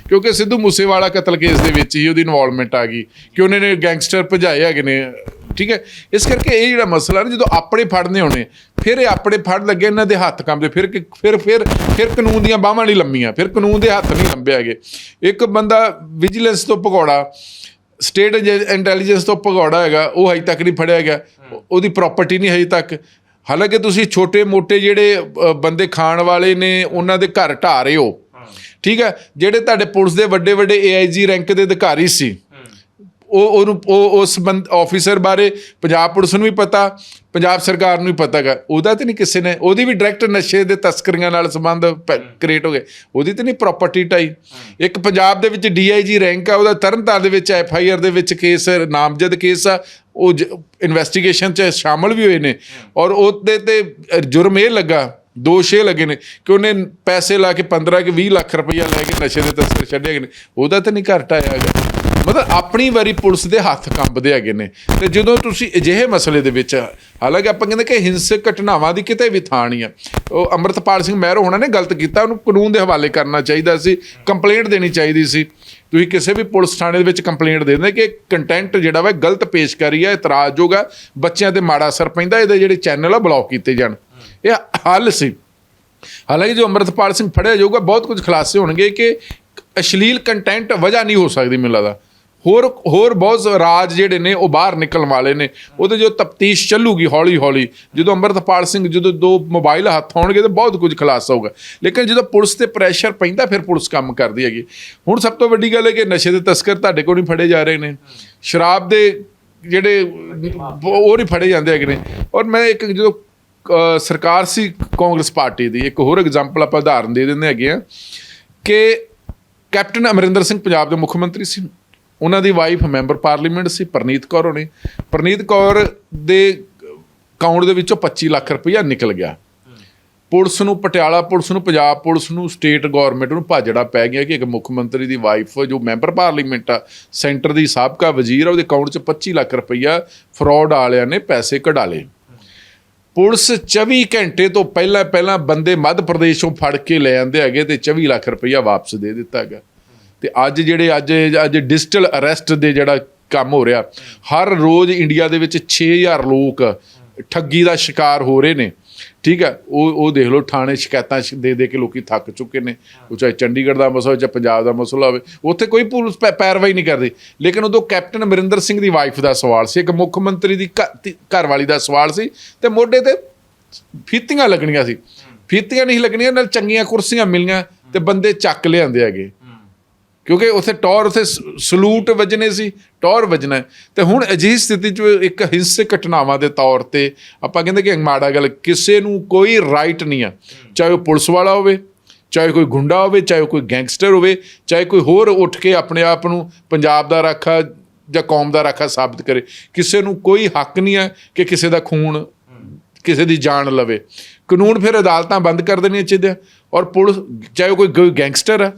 ਕਿਉਂਕਿ ਸਿੱਧੂ ਮੂਸੇਵਾਲਾ ਕਤਲ ਕੇਸ ਦੇ ਵਿੱਚ ਹੀ ਉਹਦੀ ਇਨਵੋਲਵਮੈਂਟ ਆ ਗਈ, ਕਿ ਉਹਨੇ ਨੇ ਗੈਂਗਸਟਰ ਭਜਾਏ ਹੈਗੇ ਨੇ, ਠੀਕ ਹੈ? ਇਸ ਕਰਕੇ ਇਹ ਜਿਹੜਾ ਮਸਲਾ ਨਾ, ਜਦੋਂ ਆਪਣੇ ਫੜਨੇ ਹੋਣੇ, ਫਿਰ ਇਹ ਆਪਣੇ ਫੜ ਲੱਗੇ, ਇਹਨਾਂ ਦੇ ਹੱਥ ਕੰਬਦੇ, ਫਿਰ ਫਿਰ ਫਿਰ ਫਿਰ ਕਾਨੂੰਨ ਦੀਆਂ ਬਾਹਾਂ ਨਹੀਂ ਲੰਮੀਆਂ, ਫਿਰ ਕਾਨੂੰਨ ਦੇ ਹੱਥ ਨਹੀਂ ਲੰਬੇ ਹੈਗੇ। ਇੱਕ ਬੰਦਾ ਵਿਜੀਲੈਂਸ ਤੋਂ ਭਗੌੜਾ ਸਟੇਟ ਇੰਟੈਲੀਜੈਂਸ ਤੋਂ ਭਗੌੜਾ ਹੈਗਾ, ਉਹ ਹਜੇ ਤੱਕ ਨਹੀਂ ਫੜਿਆ ਗਿਆ, ਉਹਦੀ ਪ੍ਰਾਪਰਟੀ ਨਹੀਂ ਹਜੇ ਤੱਕ ਹਾਲਾਂਕਿ ਤੁਸੀਂ ਛੋਟੇ ਮੋਟੇ ਜਿਹੜੇ ਬੰਦੇ ਖਾਣ ਵਾਲੇ ਨੇ ਉਹਨਾਂ ਦੇ ਘਰ ਢਾ ਰਹੇ ਹੋ। ਠੀਕ ਹੈ? ਜਿਹੜੇ ਤੁਹਾਡੇ ਪੁਲਿਸ ਦੇ ਵੱਡੇ ਵੱਡੇ ਏਆਈਜੀ ਰੈਂਕ ਦੇ ਅਧਿਕਾਰੀ ਸੀ ਉਹ ਉਹਨੂੰ ਉਹ ਉਸ ਬੰਦ ਆਫੀਸਰ ਬਾਰੇ ਪੰਜਾਬ ਪੁਲਿਸ ਨੂੰ ਵੀ ਪਤਾ ਪੰਜਾਬ ਸਰਕਾਰ ਨੂੰ ਵੀ ਪਤਾ ਹੈਗਾ। ਉਹਦਾ ਤੇ ਨਹੀਂ ਕਿਸੇ ਨੇ ਉਹਦੀ ਵੀ ਡਾਇਰੈਕਟ ਨਸ਼ੇ ਦੇ ਤਸਕਰੀਆਂ ਨਾਲ ਸੰਬੰਧ ਕ੍ਰੀਏਟ ਹੋ। ਗਏ। ਉਹਦੀ ਤੇ ਨਹੀਂ ਪ੍ਰਾਪਰਟੀ ਟਾਈ ਇੱਕ ਪੰਜਾਬ ਦੇ ਵਿੱਚ ਡੀਆਈਜੀ ਰੈਂਕ ਆ ਉਹਦਾ ਤਰਨਤਾਰਨ ਦੇ ਵਿੱਚ ਐਫਆਈਆਰ ਦੇ ਵਿੱਚ ਕੇਸ ਨਾਮਜ਼ਦ ਕੇਸ ਆ ਉਹ ਇਨਵੈਸਟੀਗੇਸ਼ਨ 'ਚ ਸ਼ਾਮਲ ਵੀ ਹੋਏ ਨੇ। ਔਰ ਉਹਦੇ ਤੇ ਜੁਰਮ ਇਹ ਲੱਗਾ ਦੋਸ਼ ਇਹ ਲੱਗੇ ਨੇ ਕਿ ਉਹਨੇ ਪੈਸੇ ਲਾ ਕੇ 15 ਕਿ 20 ਲੱਖ ਰੁਪਈਆ ਲੈ ਕੇ ਨਸ਼ੇ ਦੇ ਤਸਕਰ ਛੱਡੇ ਹੈਗੇ ਨੇ। ਉਹਦਾ ਤਾਂ ਨਹੀਂ ਘਟ ਆਇਆ ਹੈਗਾ। ਮਤਲਬ ਆਪਣੀ ਵਾਰੀ ਪੁਲਿਸ ਦੇ ਹੱਥ ਕੰਬਦੇ ਹੈਗੇ ਨੇ। ਤੇ ਜਦੋਂ ਤੁਸੀਂ ਅਜਿਹੇ ਮਸਲੇ ਦੇ ਵਿੱਚ ਹਾਲਾਂਕਿ ਆਪਾਂ ਕਹਿੰਦੇ ਕਿ ਹਿੰਸਕ ਘਟਨਾਵਾਂ ਦੀ ਕਿਤੇ ਵੀ ਥਾਂ ਨਹੀਂ ਆ। ਉਹ ਅੰਮ੍ਰਿਤਪਾਲ ਸਿੰਘ ਮਹਿਰੋ ਹੋਣਾ ਨੇ ਗਲਤ ਕੀਤਾ ਉਹਨੂੰ ਕਾਨੂੰਨ ਦੇ ਹਵਾਲੇ ਕਰਨਾ ਚਾਹੀਦਾ ਸੀ ਕੰਪਲੇਂਟ ਦੇਣੀ ਚਾਹੀਦੀ ਸੀ। ਤੁਸੀਂ ਕਿਸੇ ਵੀ ਪੁਲਿਸ ਥਾਣੇ ਦੇ ਵਿੱਚ ਕੰਪਲੇਂਟ ਦੇ ਦਿੰਦੇ ਕਿ ਕੰਟੈਂਟ ਜਿਹੜਾ ਵਾ ਗਲਤ ਪੇਸ਼ ਕਰੀ ਹੈ ਇਤਰਾਜ਼ਯੋਗ ਆ, ਬੱਚਿਆਂ ਤੇ ਮਾੜਾ ਅਸਰ ਪੈਂਦਾ, ਇਹਦੇ ਜਿਹੜੇ ਚੈਨਲ ਆ ਬਲੌਕ ਕੀਤੇ ਜਾਣ। ਇਹ ਹੱਲ ਸੀ। ਹਾਲਾਂਕਿ ਜੋ ਅੰਮ੍ਰਿਤਪਾਲ ਸਿੰਘ ਫੜਿਆ ਜਾਊਗਾ, ਬਹੁਤ ਕੁਝ ਖੁਲਾਸੇ ਹੋਣਗੇ ਕਿ ਅਸ਼ਲੀਲ ਕੰਟੈਂਟ ਵਜ੍ਹਾ ਨਹੀਂ ਹੋ ਸਕਦੀ, ਮੈਨੂੰ ਲੱਗਦਾ। ਹੋਰ ਹੋਰ ਬਹੁਤ ਰਾਜ ਜਿਹੜੇ ਨੇ ਉਹ ਬਾਹਰ ਨਿਕਲਣ ਵਾਲੇ ਨੇ। ਉਹਦੇ ਜੋ ਤਫਤੀਸ਼ ਚੱਲੂਗੀ ਹੌਲੀ ਹੌਲੀ ਜਦੋਂ ਅੰਮ੍ਰਿਤਪਾਲ ਸਿੰਘ ਜਦੋਂ ਦੋ ਮੋਬਾਈਲ ਹੱਥ ਆਉਣਗੇ ਤਾਂ ਬਹੁਤ ਕੁਝ ਖੁਲਾਸਾ ਹੋਊਗਾ। ਲੇਕਿਨ ਜਦੋਂ ਪੁਲਿਸ ਤੇ ਪ੍ਰੈਸ਼ਰ ਪੈਂਦਾ, ਫਿਰ ਪੁਲਿਸ ਕੰਮ ਕਰਦੀ ਹੈਗੀ। ਹੁਣ ਸਭ ਤੋਂ ਵੱਡੀ ਗੱਲ ਹੈ ਕਿ ਨਸ਼ੇ ਦੇ ਤਸਕਰ ਤੁਹਾਡੇ ਕੋਲ ਨਹੀਂ ਫੜੇ ਜਾ ਰਹੇ ਨੇ। ਸ਼ਰਾਬ ਦੇ ਜਿਹੜੇ ਉਹ ਨਹੀਂ ਫੜੇ ਜਾਂਦੇ ਹੈਗੇ ਨੇ। ਔਰ ਮੈਂ ਇੱਕ ਜਦੋਂ ਸਰਕਾਰ ਸੀ ਕਾਂਗਰਸ ਪਾਰਟੀ ਦੀ, ਇੱਕ ਹੋਰ ਐਗਜ਼ਾਮਪਲ ਆਪਾਂ ਉਦਾਹਰਨ ਦੇ ਦਿੰਦੇ ਹੈਗੇ ਆ ਕਿ ਕੈਪਟਨ ਅਮਰਿੰਦਰ ਸਿੰਘ ਪੰਜਾਬ ਦੇ ਮੁੱਖ ਮੰਤਰੀ ਸੀ। ਉਹਨਾਂ ਦੀ ਵਾਈਫ ਮੈਂਬਰ ਪਾਰਲੀਮੈਂਟ ਸੀ, ਪ੍ਰਨੀਤ ਕੌਰ ਹੋਣੀ। ਪ੍ਰਨੀਤ ਕੌਰ ਦੇ ਅਕਾਊਂਟ ਦੇ ਵਿੱਚੋਂ 25 ਲੱਖ ਰੁਪਈਆ ਨਿਕਲ ਗਿਆ। ਪੁਲਿਸ ਨੂੰ, ਪਟਿਆਲਾ ਪੁਲਿਸ ਨੂੰ, ਪੰਜਾਬ ਪੁਲਿਸ ਨੂੰ ਸਟੇਟ ਗਵਰਨਮੈਂਟ ਨੂੰ ਭਾਜੜਾ ਪੈ ਗਿਆ ਕਿ ਇੱਕ ਮੁੱਖ ਮੰਤਰੀ ਦੀ ਵਾਈਫ ਜੋ ਮੈਂਬਰ ਪਾਰਲੀਮੈਂਟ ਆ ਸੈਂਟਰ ਦੀ ਸਾਬਕਾ ਵਜ਼ੀਰ ਆ, ਉਹਦੇ ਅਕਾਊਂਟ 'ਚ 25 ਲੱਖ ਰੁਪਈਆ ਫਰਾਡ ਵਾਲਿਆਂ ਨੇ ਪੈਸੇ ਕਢਾ ਲਏ। ਪੁਲਿਸ 24 ਘੰਟੇ ਤੋਂ ਪਹਿਲਾਂ ਪਹਿਲਾਂ ਬੰਦੇ ਮੱਧ ਪ੍ਰਦੇਸ਼ੋਂ ਫੜ ਕੇ ਲੈ ਆਂਦੇ ਹੈਗੇ ਤੇ 24 ਲੱਖ ਰੁਪਈਆ ਵਾਪਸ ਦੇ ਦਿੱਤਾ ਹੈਗਾ ਤੇ ਅੱਜ ਜਿਹੜੇ ਅੱਜ ਅੱਜ ਡਿਜੀਟਲ ਅਰੈਸਟ ਦੇ ਜਿਹੜਾ ਕੰਮ ਹੋ ਰਿਹਾ, ਹਰ ਰੋਜ਼ ਇੰਡੀਆ ਦੇ ਵਿੱਚ 6000 ਲੋਕ ਠੱਗੀ ਦਾ ਸ਼ਿਕਾਰ ਹੋ ਰਹੇ ਨੇ। ਠੀਕ ਹੈ, ਉਹ ਉਹ ਦੇਖ ਲਓ ਥਾਣੇ ਸ਼ਿਕਾਇਤਾਂ ਸ਼- ਦੇ ਦੇ ਕੇ ਲੋਕੀ ਥੱਕ ਚੁੱਕੇ ਨੇ। ਉਹ ਚਾਹੇ ਚੰਡੀਗੜ੍ਹ ਦਾ ਮਸਲਾ ਹੋਵੇ, ਚਾਹੇ ਪੰਜਾਬ ਦਾ ਮਸਲਾ ਹੋਵੇ, ਉੱਥੇ ਕੋਈ ਪੁਲਿਸ ਪੈ- ਪੈਰਵਾਈ ਨਹੀਂ ਕਰਦੀ। ਲੇਕਿਨ ਉਦੋਂ ਕੈਪਟਨ ਅਮਰਿੰਦਰ ਸਿੰਘ ਦੀ ਵਾਈਫ ਦਾ ਸਵਾਲ ਸੀ, ਇੱਕ ਮੁੱਖ ਮੰਤਰੀ ਦੀ ਘ- ਤੀ- ਘਰਵਾਲੀ ਦਾ ਸਵਾਲ ਸੀ, ਤੇ ਮੋਢੇ ਤੇ ਫੀਤੀਆਂ ਲੱਗਣੀਆਂ ਸੀ। ਫੀਤੀਆਂ ਨਹੀਂ ਲੱਗਣੀਆਂ, ਨਾਲ ਚੰਗੀਆਂ ਕੁਰਸੀਆਂ ਮਿਲੀਆਂ ਤੇ ਬੰਦੇ ਚੱਕ ਲਿਆਂਦੇ ਹੈਗੇ। ਕਿਉਂਕਿ ਉੱਥੇ ਟੌਰ ਉੱਥੇ ਸਲੂਟ ਵੱਜਣੇ ਸੀ, ਟੌਰ ਵੱਜਣਾ ਹੈ। ਤੇ ਹੁਣ ਅਜਿਹੀ ਸਥਿਤੀ 'ਚ ਇੱਕ ਹਿੰਸਕ ਘਟਨਾਵਾਂ ਦੇ ਤੌਰ ਤੇ ਆਪਾਂ ਕਹਿੰਦੇ ਕਿ ਮਾੜਾ ਗੱਲ, ਕਿਸੇ ਨੂੰ ਕੋਈ ਰਾਈਟ ਨਹੀਂ ਆ। ਚਾਹੇ ਉਹ ਪੁਲਿਸ ਵਾਲਾ ਹੋਵੇ, ਚਾਹੇ ਕੋਈ ਗੁੰਡਾ ਹੋਵੇ, ਚਾਹੇ ਕੋਈ ਗੈਂਗਸਟਰ ਹੋਵੇ, ਚਾਹੇ ਕੋਈ ਹੋਰ ਉੱਠ ਕੇ ਆਪਣੇ ਆਪ ਨੂੰ ਪੰਜਾਬ ਦਾ ਰਾਖਾ ਜਾਂ ਕੌਮ ਦਾ ਰਾਖਾ ਸਾਬਤ ਕਰੇ। ਕਿਸੇ ਨੂੰ ਕੋਈ ਹੱਕ ਨਹੀਂ ਹੈ ਕਿ ਕਿਸੇ ਦਾ ਖੂਨ ਕਿਸੇ ਦੀ ਜਾਨ ਲਵੇ। ਕਾਨੂੰਨ ਫਿਰ ਅਦਾਲਤਾਂ ਬੰਦ ਕਰ ਦੇਣੀਆਂ ਚਾਹੀਦੀਆਂ ਔਰ ਪੁਲਿਸ, ਚਾਹੇ ਉਹ ਕੋਈ ਗ- ਗੈਂਗਸਟਰ ਹੈ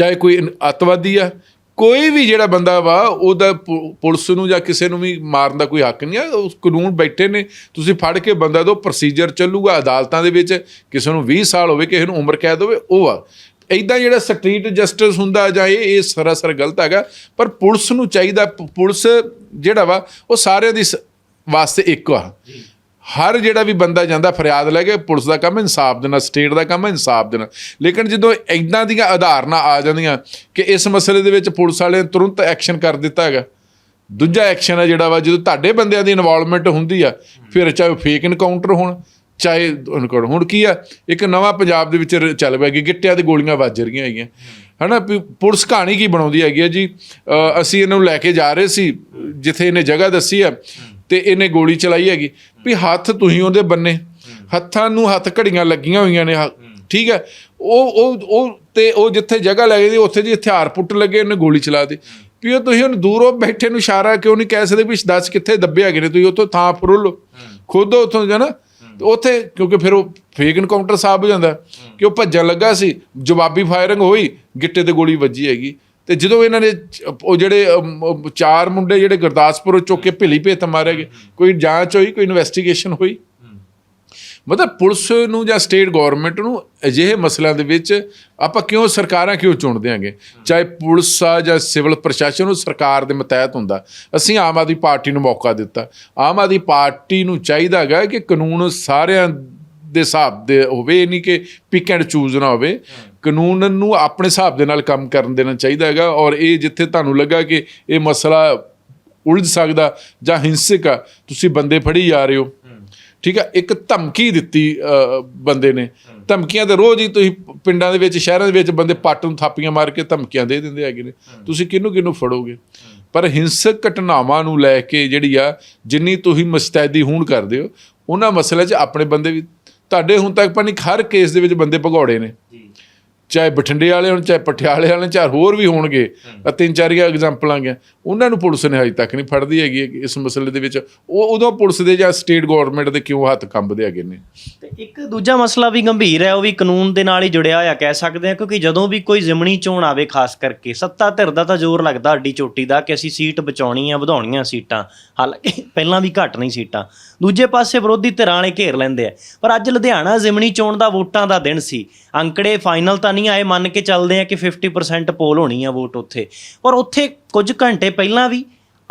ਚਾਹੇ ਕੋਈ ਇਨ- ਅੱਤਵਾਦੀ ਆ, ਕੋਈ ਵੀ ਜਿਹੜਾ ਬੰਦਾ ਵਾ, ਉਹਦਾ ਪੁ- ਪੁਲਿਸ ਨੂੰ ਜਾਂ ਕਿਸੇ ਨੂੰ ਵੀ ਮਾਰਨ ਦਾ ਕੋਈ ਹੱਕ ਨਹੀਂ ਆ। ਉਸ ਕਾਨੂੰਨ ਬੈਠੇ ਨੇ, ਤੁਸੀਂ ਫੜ ਕੇ ਬੰਦਾ ਦੋ ਪ੍ਰੋਸੀਜਰ ਚੱਲੂਗਾ, ਅਦਾਲਤਾਂ ਦੇ ਵਿੱਚ, ਕਿਸੇ ਨੂੰ 20 ਸਾਲ ਹੋਵੇ, ਕਿਸੇ ਨੂੰ ਉਮਰ ਕੈਦ ਹੋਵੇ, ਉਹ ਆ। ਇਦਾਂ ਜਿਹੜਾ ਸਟਰੀਟ ਜਸਟਿਸ ਹੁੰਦਾ ਜਾਂ ਇਹ ਇਹ ਸਰਾਸਰ ਗਲਤ ਹੈਗਾ, ਪਰ ਪੁਲਿਸ ਨੂੰ ਚਾਹੀਦਾ ਪੁਲਿਸ ਜਿਹੜਾ ਵਾ, ਉਹ ਸਾਰਿਆਂ ਦੀ ਸ- ਵਾਸਤੇ ਇੱਕ ਆ। ਹਰ ਜਿਹੜਾ ਵੀ ਬੰਦਾ ਜਾਂਦਾ, ਫਰਿਆਦ ਲੈ ਕੇ ਪੁਲਿਸ ਦਾ ਕੰਮ ਇਨਸਾਫ ਦੇਣਾ, ਸਟੇਟ ਦਾ ਕੰਮ ਇਨਸਾਫ ਦੇਣਾ। ਲੇਕਿਨ ਜਦੋਂ ਇਦਾਂ ਦੀਆਂ ਆਧਾਰਨਾਂ ਆ ਜਾਂਦੀਆਂ ਕਿ ਇਸ ਮਸਲੇ ਦੇ ਵਿੱਚ ਪੁਲਿਸ ਵਾਲਿਆਂ ਨੇ ਤੁਰੰਤ ਐਕਸ਼ਨ ਕਰ ਦਿੱਤਾ ਹੈਗਾ, ਦੂਜਾ ਐਕਸ਼ਨ ਹੈ ਜਿਹੜਾ ਵਾ, ਜਦੋਂ ਤੁਹਾਡੇ ਬੰਦਿਆਂ ਦੀ ਇਨਵੋਲਵਮੈਂਟ ਹੁੰਦੀ ਆ, ਫਿਰ ਚਾਹੇ ਫੇਕ ਇਨਕਾਊਂਟਰ ਹੋਣ ਚਾਹੇ ਇਨਕਾਊਂਟਰ ਹੁਣ। ਕੀ ਆ, ਇੱਕ ਨਵਾਂ ਪੰਜਾਬ ਦੇ ਵਿੱਚ ਰ- ਚੱਲ ਪਿਆ ਕਿ ਗਿੱਟਿਆਂ ਤੇ ਗੋਲੀਆਂ ਵੱਜ ਰਹੀਆਂ ਹੈਗੀਆਂ। ਹਨਾ, ਵੀ ਪੁਲਿਸ ਕਹਾਣੀ ਕੀ ਬਣਾਉਂਦੀ ਹੈਗੀ ਹੈ ਜੀ? ਅਸੀਂ ਇਹਨੂੰ ਲੈ ਕੇ ਜਾ ਰਹੇ ਸੀ, ਜਿੱਥੇ ਇਹਨੇ ਜਗ੍ਹਾ ਦੱਸੀ ਆ, ਤੇ ਇਹਨੇ ਗੋਲੀ ਚਲਾਈ ਹੈਗੀ। ਵੀ ਹੱਥ ਤੁਸੀਂ ਉਹਦੇ ਬੰਨੇ, ਹੱਥਾਂ ਨੂੰ ਹੱਥ ਘੜੀਆਂ ਲੱਗੀਆਂ ਹੋਈਆਂ ਨੇ ਹ- ਠੀਕ ਹੈ ਉਹ ਉਹ ਉਹ ਤੇ ਉਹ ਜਿੱਥੇ ਜਗ੍ਹਾ ਲੱਗੀ ਦੀ ਉੱਥੇ ਜੀ ਹਥਿਆਰ ਪੁੱਟ ਲੱਗੇ, ਉਹਨੇ ਗੋਲੀ ਚਲਾ ਦੇ ਵੀ ਉਹ ਤੁਸੀਂ ਉਹਨੂੰ ਦੂਰੋਂ ਬੈਠੇ ਨੂੰ ਇਸ਼ਾਰਾ ਕਿਉਂ ਨਹੀਂ ਕਹਿ ਸਕਦੇ ਵੀ ਦੱਸ ਕਿੱਥੇ ਦੱਬੇ ਹੈਗੇ ਨੇ, ਤੁਸੀਂ ਉੱਥੋਂ ਥਾਂ ਫਰੁੱਲ ਖੁਦ ਉੱਥੋਂ ਜਾਣਾ ਤੇ ਉੱਥੇ, ਕਿਉਂਕਿ ਫਿਰ ਉਹ ਫੇਕ ਇਨਕਾਊਂਟਰ ਸਾਬ ਹੋ ਜਾਂਦਾ ਕਿ ਉਹ ਭੱਜਣ ਲੱਗਾ ਸੀ, ਜਵਾਬੀ ਫਾਇਰਿੰਗ ਹੋਈ, ਗਿੱਟੇ ਤੇ ਗੋਲੀ ਵੱਜੀ ਹੈਗੀ। ਤੇ ਜਦੋਂ ਇਹਨਾਂ ਨੇ ਉਹ ਜਿਹੜੇ ਚਾਰ ਮੁੰਡੇ ਜਿਹੜੇ ਗੁਰਦਾਸਪੁਰੋਂ ਚੁੱਕ ਕੇ ਭਿਲੀ ਭੇਤ ਮਾਰੇ ਗਏ, ਕੋਈ ਜਾਂਚ ਹੋਈ, ਕੋਈ ਇਨਵੈਸਟੀਗੇਸ਼ਨ ਹੋਈ? ਮਤਲਬ ਪੁਲਿਸ ਨੂੰ ਜਾਂ ਸਟੇਟ ਗਵਰਨਮੈਂਟ ਨੂੰ ਅਜਿਹੇ ਮਸਲਿਆਂ ਦੇ ਵਿੱਚ ਆਪਾਂ ਕਿਉਂ ਸਰਕਾਰਾਂ ਕਿਉਂ ਚੁਣਦੇ ਆਂਗੇ ਚਾਹੇ ਪੁਲਿਸ ਆ ਜਾਂ ਸਿਵਲ ਪ੍ਰਸ਼ਾਸਨ, ਉਹ ਸਰਕਾਰ ਦੇ ਮਤਹਿਤ ਹੁੰਦਾ। ਅਸੀਂ ਆਮ ਆਦਮੀ ਪਾਰਟੀ ਨੂੰ ਮੌਕਾ ਦਿੱਤਾ। ਆਮ ਆਦਮੀ ਪਾਰਟੀ ਨੂੰ ਚਾਹੀਦਾ ਹੈਗਾ ਕਿ ਕਾਨੂੰਨ ਸਾਰਿਆਂ ਦੇ ਹਿਸਾਬ ਦੇ ਹੋਵੇ ਨਹੀਂ ਕਿ ਪਿਕ ਐਂਡ ਚੂਜ਼ ਨਾ ਹੋਵੇ। ਕਾਨੂੰਨ ਨੂੰ ਆਪਣੇ ਹਿਸਾਬ ਦੇ ਨਾਲ ਕੰਮ ਕਰਨ ਦੇਣਾ ਚਾਹੀਦਾ ਹੈਗਾ ਔਰ ਇਹ ਜਿੱਥੇ ਤੁਹਾਨੂੰ ਲੱਗਾ ਕਿ ਇਹ ਮਸਲਾ ਉਲਝ ਸਕਦਾ ਜਾਂ ਹਿੰਸਕ ਆ, ਤੁਸੀਂ ਬੰਦੇ ਫੜੀ ਜਾ ਰਹੇ ਹੋ। ਠੀਕ ਹੈ ਇੱਕ ਧਮਕੀ ਦਿੱਤੀ ਬੰਦੇ ਨੇ। ਧਮਕੀਆਂ ਤੇ ਰੋਜ਼ ਹੀ ਤੁਸੀਂ ਪਿੰਡਾਂ ਦੇ ਵਿੱਚ ਸ਼ਹਿਰਾਂ ਦੇ ਵਿੱਚ ਬੰਦੇ ਪੱਟ ਨੂੰ ਥਾਪੀਆਂ ਮਾਰ ਕੇ ਧਮਕੀਆਂ ਦੇ ਦਿੰਦੇ ਹੈਗੇ ਨੇ। ਤੁਸੀਂ ਕਿਹਨੂੰ ਕਿਹਨੂੰ ਫੜੋਗੇ? ਪਰ ਹਿੰਸਕ ਘਟਨਾਵਾਂ ਨੂੰ ਲੈ ਕੇ ਜਿਹੜੀ ਆ ਜਿੰਨੀ ਤੁਸੀਂ ਮਸਤੈਦੀ ਹੋਣ ਕਰਦੇ ਹੋ ਉਹਨਾਂ ਮਸਲੇ 'ਚ ਆਪਣੇ ਬੰਦੇ ਵੀ ਤੁਹਾਡੇ ਹੁਣ ਤੱਕ ਪਾਣੀ ਹਰ ਕੇਸ ਦੇ ਵਿੱਚ ਬੰਦੇ ਭਗੌੜੇ ਨੇ। ਚਾਹੇ ਬਠਿੰਡੇ ਵਾਲੇ ਹੋਣ, ਚਾਹੇ ਪਟਿਆਲੇ ਵਾਲੇ ਚਾਹੇ ਹੋਰ ਵੀ ਹੋਣਗੇ ਤਿੰਨ ਚਾਰ ਹੀ ਐਗਜ਼ਾਮਪਲਾਂ ਗਿਆ ਉਹਨਾਂ ਨੂੰ ਪੁਲਿਸ ਨੇ ਹਜੇ ਤੱਕ ਨਹੀਂ ਫੜਦੀ ਹੈਗੀ, ਇਸ ਮਸਲੇ ਦੇ ਵਿੱਚ। ਉਹ ਉਦੋਂ ਪੁਲਿਸ ਦੇ ਜਾਂ ਸਟੇਟ ਗਵਰਨਮੈਂਟ ਦੇ ਕਿਉਂ ਹੱਥ ਕੰਬਦੇ ਹੈਗੇ ਨੇ?
ਤੇ ਇੱਕ ਦੂਜਾ ਮਸਲਾ ਵੀ ਗੰਭੀਰ ਹੈ, ਉਹ ਵੀ ਕਾਨੂੰਨ ਦੇ ਨਾਲ ਹੀ ਜੁੜਿਆ ਹੋਇਆ ਕਹਿ ਸਕਦੇ ਆ ਕਿਉਂਕਿ ਜਦੋਂ ਵੀ ਕੋਈ ਜ਼ਿਮਣੀ ਚੋਣ ਆਵੇ ਖਾਸ ਕਰਕੇ, ਸੱਤਾ ਧਿਰ ਦਾ ਤਾਂ ਜ਼ੋਰ ਲੱਗਦਾ ਅੱਡੀ ਚੋਟੀ ਦਾ ਕਿ ਅਸੀਂ ਸੀਟ ਬਚਾਉਣੀ ਆ ਵਧਾਉਣੀਆਂ ਸੀਟਾਂ। ਹਾਲਾਂਕਿ ਪਹਿਲਾਂ ਵੀ ਘੱਟ ਨਹੀਂ ਸੀਟਾਂ। ਦੂਜੇ ਪਾਸੇ ਵਿਰੋਧੀ ਧਿਰਾਂ ਵਾਲੇ ਘੇਰ ਲੈਂਦੇ ਆ। ਪਰ ਅੱਜ ਲੁਧਿਆਣਾ ਜ਼ਿਮਣੀ ਚੋਣ ਦਾ ਵੋਟਾਂ ਦਾ ਦਿਨ ਸੀ। ਅੰਕੜੇ ਫਾਈਨਲ ਤਾਂ ਨਹੀਂ ਆਏ, ਮੰਨ ਕੇ ਚੱਲਦੇ ਆ ਕਿ 50% ਪੋਲ ਹੋਣੀ ਆ ਵੋਟ ਉੱਥੇ। ਪਰ ਉੱਥੇ ਕੁਝ ਘੰਟੇ ਪਹਿਲਾਂ ਵੀ,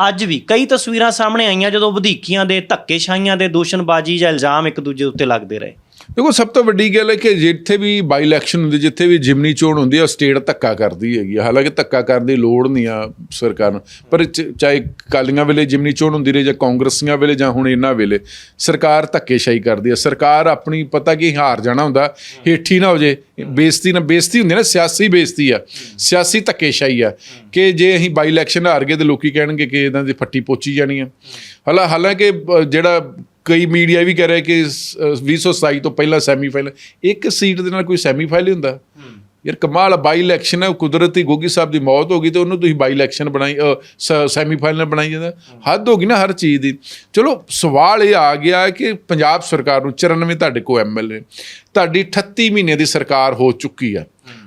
ਅੱਜ ਵੀ ਕਈ ਤਸਵੀਰਾਂ ਸਾਹਮਣੇ ਆਈਆਂ ਜਦੋਂ ਵਧੀਕੀਆਂ ਦੇ, ਧੱਕੇਸ਼ਾਹੀਆਂ ਦੇ, ਦੂਸ਼ਣਬਾਜ਼ੀ ਜਾਂ ਇਲਜ਼ਾਮ ਇੱਕ ਦੂਜੇ ਉੱਤੇ ਲੱਗਦੇ ਰਹੇ।
ਦੇਖੋ, ਸਭ ਤੋਂ ਵੱਡੀ ਗੱਲ ਹੈ ਕਿ ਜਿੱਥੇ ਵੀ ਬਾਈ ਇਲੈਕਸ਼ਨ ਹੁੰਦੀ, ਜਿੱਥੇ ਵੀ ਜਿਮਨੀ ਚੋਣ ਹੁੰਦੀ ਹੈ ਉਹ ਸਟੇਟ ਧੱਕਾ ਕਰਦੀ ਹੈਗੀ ਆ। ਹਾਲਾਂਕਿ ਧੱਕਾ ਕਰਨ ਦੀ ਲੋੜ ਨਹੀਂ ਆ ਸਰਕਾਰ ਨੂੰ, ਪਰ ਚਾਹੇ ਕਾਲੀਆਂ ਵੇਲੇ ਜਿਮਨੀ ਚੋਣ ਹੁੰਦੀ ਰਹੀ ਜਾਂ ਕਾਂਗਰਸੀਆਂ ਵੇਲੇ ਜਾਂ ਹੁਣ ਇਹਨਾਂ ਵੇਲੇ, ਸਰਕਾਰ ਧੱਕੇਸ਼ਾਹੀ ਕਰਦੀ ਹੈ ਸਰਕਾਰ ਆਪਣੀ, ਪਤਾ ਕੀ, ਹਾਰ ਜਾਣਾ ਹੁੰਦਾ, ਹੇਠੀ ਨਾ ਹੋ ਜੇ, ਬੇਇੱਜ਼ਤੀ ਨਾ, ਬੇਇੱਜ਼ਤੀ ਹੁੰਦੀ ਹੈ ਨਾ, ਸਿਆਸੀ ਬੇਇੱਜ਼ਤੀ ਆ। ਸਿਆਸੀ ਧੱਕੇਸ਼ਾਹੀ ਆ ਕਿ ਜੇ ਅਸੀਂ ਬਾਈ ਇਲੈਕਸ਼ਨ ਹਾਰ ਗਏ ਤੇ ਲੋਕੀ ਕਹਿਣਗੇ ਕਿ ਇਹਨਾਂ ਦੀ ਫੱਟੀ ਪੋਚੀ ਜਾਣੀ ਆ। ਹਾਲਾ, ਹਾਲਾਂਕਿ ਜਿਹੜਾ ਕਈ ਮੀਡੀਆ ਵੀ ਕਹਿ ਰਿਹਾ ਕਿ ਸ- ਅ, 2027 ਤੋਂ ਪਹਿਲਾਂ ਸੈਮੀਫਾਈਨਲ ਇੱਕ ਸੀਟ ਦੇ ਨਾਲ ਕੋਈ ਸੈਮੀਫਾਈਨਲ ਹੀ ਹੁੰਦਾ। ਯਾਰ ਕਮਾਲ ਬਾਈ ਇਲੈਕਸ਼ਨ ਹੈ ਕੁਦਰਤੀ ਗੋਗੀ ਸਾਹਿਬ ਦੀ ਮੌਤ ਹੋ ਗਈ ਤੇ ਉਹਨੂੰ ਤੁਸੀਂ ਬਾਈ ਇਲੈਕਸ਼ਨ ਬਣਾਈ ਸੈਮੀਫਾਈਨਲ ਬਣਾਈ ਜਾਂਦਾ। ਹੱਦ ਹੋ ਗਈ ਨਾ ਹਰ ਚੀਜ਼ ਦੀ। ਚਲੋ ਸਵਾਲ ਇਹ ਆ ਗਿਆ ਕਿ ਪੰਜਾਬ ਸਰਕਾਰ ਨੂੰ 94 ਤੁਹਾਡੇ ਕੋ ਐਮਐਲਏ ਤੁਹਾਡੀ 38 ਮਹੀਨੇ ਦੀ ਸਰਕਾਰ ਹੋ ਚੁੱਕੀ ਆ।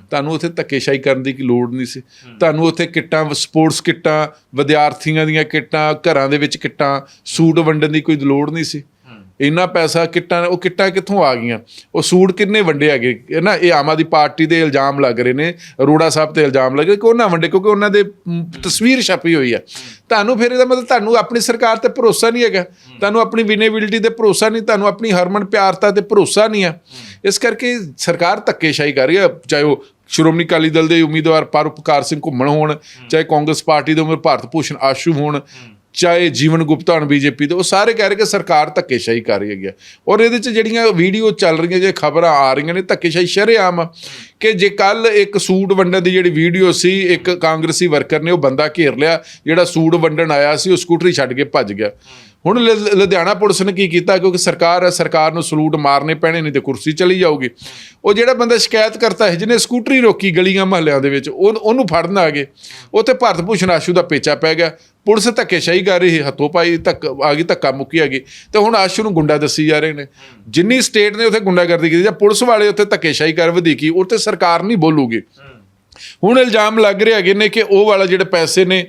ਤੁਹਾਨੂੰ ਉੱਥੇ ਧੱਕੇਸ਼ਾਹੀ ਕਰਨ ਦੀ ਲੋੜ ਨਹੀਂ ਸੀ। ਤੁਹਾਨੂੰ ਉੱਥੇ ਕਿੱਟਾਂ ਸਪੋਰਟਸ ਕਿੱਟਾਂ ਵਿਦਿਆਰਥੀਆਂ ਦੀਆਂ ਕਿੱਟਾਂ ਘਰਾਂ ਦੇ ਵਿੱਚ ਕਿੱਟਾਂ ਸੂਟ ਵੰਡਣ ਦੀ ਕੋਈ ਲੋੜ ਨਹੀਂ ਸੀ। ਇੰਨਾ ਪੈਸਾ ਕਿੱਟਾਂ, ਉਹ ਕਿੱਟਾਂ ਕਿੱਥੋਂ ਆ ਗਈਆਂ? ਉਹ ਸੂਟ ਕਿੰਨੇ ਵੰਡੇ ਹੈਗੇ? ਇਹ ਨਾ, ਇਹ ਆਮ ਆਦਮੀ ਪਾਰਟੀ ਦੇ ਇਲਜ਼ਾਮ ਲੱਗ ਰਹੇ ਨੇ, ਅਰੋੜਾ ਸਾਹਿਬ ਤੇ ਇਲਜ਼ਾਮ ਲੱਗ ਰਹੇ ਕਿ ਉਹਨਾਂ ਵੰਡੇ? ਕਿਉਂਕਿ ਉਹਨਾਂ ਦੇ ਤਸਵੀਰ ਛਪੀ ਹੋਈ ਹੈ। ਤੁਹਾਨੂੰ ਫਿਰ ਇਹਦਾ ਮਤਲਬ ਤੁਹਾਨੂੰ ਆਪਣੀ ਸਰਕਾਰ ਤੇ ਭਰੋਸਾ ਨਹੀਂ ਹੈਗਾ। ਤੁਹਾਨੂੰ ਆਪਣੀ ਵਿਨੇਬਿਲਟੀ ਤੇ ਭਰੋਸਾ ਨਹੀਂ, ਤੁਹਾਨੂੰ ਆਪਣੀ ਹਰਮਨ ਪਿਆਰਤਾ ਤੇ ਭਰੋਸਾ ਨਹੀਂ ਹੈ। ਇਸ ਕਰਕੇ ਸਰਕਾਰ ਧੱਕੇਸ਼ਾਹੀ ਕਰ ਰਹੀ ਹੈ, ਚਾਹੇ ਉਹ ਸ਼੍ਰੋਮਣੀ ਅਕਾਲੀ ਦਲ ਦੇ ਉਮੀਦਵਾਰ ਪਰਉਪਕਾਰ ਸਿੰਘ ਘੁੰਮਣ ਹੋਣ, ਚਾਹੇ ਕਾਂਗਰਸ ਪਾਰਟੀ ਦੇ ਉਮਰ ਭਾਰਤ ਭੂਸ਼ਣ ਆਸ਼ੂ ਹੋਣ ਚਾਹੇ ਜੀਵਨ ਗੁਪਤਾ ਹੋਣ ਬੀਜੇਪੀ ਦੇ, ਉਹ ਸਾਰੇ ਕਹਿ ਰਹੇ ਕਿ ਸਰਕਾਰ ਧੱਕੇਸ਼ਾਹੀ ਕਰ ਰਹੀ ਹੈਗੀ ਆ। ਔਰ ਇਹਦੇ ਚ ਜਿਹੜੀਆਂ ਵੀਡੀਓ ਚੱਲ ਰਹੀਆਂ, ਜੇ ਖਬਰਾਂ ਆ ਰਹੀਆਂ ਨੇ, ਧੱਕੇਸ਼ਾਹੀ ਸ਼ਰੇਆਮ ਆ। ਕਿ ਜੇ ਕੱਲ ਇੱਕ ਸੂਟ ਵੰਡਣ ਦੀ ਜਿਹੜੀ ਵੀਡੀਓ ਸੀ, ਇੱਕ ਕਾਂਗਰਸੀ ਵਰਕਰ ਨੇ ਉਹ ਬੰਦਾ ਘੇਰ ਲਿਆ, ਜਿਹੜਾ ਸੂਟ ਵੰਡਣ ਆਇਆ ਸੀ, ਉਹ ਸਕੂਟਰੀ ਛੱਡ ਕੇ ਭੱਜ ਗਿਆ। ਹੁਣ ਲੁਧਿਆਣਾ ਪੁਲਿਸ ਨੇ ਕੀ ਕੀਤਾ? ਕਿਉਂਕਿ ਸਰਕਾਰ ਹੈ ਸਰਕਾਰ ਨੂੰ ਸਲੂਟ ਮਾਰਨੇ ਪੈਣੇ, ਨਹੀਂ ਤੇ ਕੁਰਸੀ ਚਲੀ ਜਾਊਗੀ। ਉਹ ਜਿਹੜਾ ਬੰਦਾ ਸ਼ਿਕਾਇਤ ਕਰਤਾ ਹੈ, ਜਿਹਨੇ ਸਕੂਟਰੀ ਰੋਕੀ ਗਲੀਆਂ ਮਹੱਲਿਆਂ ਦੇ ਵਿੱਚ, ਉਹ, ਉਹਨੂੰ ਫੜਨ ਆ ਗਏ। ਉੱਥੇ ਭਾਰਤ ਭੂਸ਼ਣ ਆਸ਼ੂ ਦਾ ਪੇਚਾ ਪੈ ਗਿਆ। ਪੁਲਿਸ ਧੱਕੇਸ਼ਾਹੀ ਕਰ ਰਹੀ ਹੈ, ਹੱਥੋਂ ਪਾਈ ਧੱਕ, ਆ ਗਈ, ਧੱਕਾ ਮੁੱਕੀ ਆ ਗਈ। ਤੇ ਹੁਣ ਆਸ਼ੂ ਨੂੰ ਗੁੰਡਾ ਦੱਸੀ ਜਾ ਰਹੇ ਨੇ। ਜਿੰਨੀ ਸਟੇਟ ਨੇ ਉੱਥੇ ਗੁੰਡਾਗਰਦੀ ਕੀਤੀ, ਜਾਂ ਪੁਲਿਸ ਵਾਲੇ ਉੱਥੇ ਧੱਕੇਸ਼ਾਹੀ ਕਰ ਵਧੀਕੀ ਉੱਥੇ ਸਰਕਾਰ ਨਹੀਂ ਬੋਲੂਗੀ। ਹੁਣ ਇਲਜ਼ਾਮ ਲੱਗ ਰਹੇ ਹੈਗੇ ਨੇ ਕਿ ਉਹ ਵਾਲਾ ਜਿਹੜੇ ਪੈਸੇ ਨੇ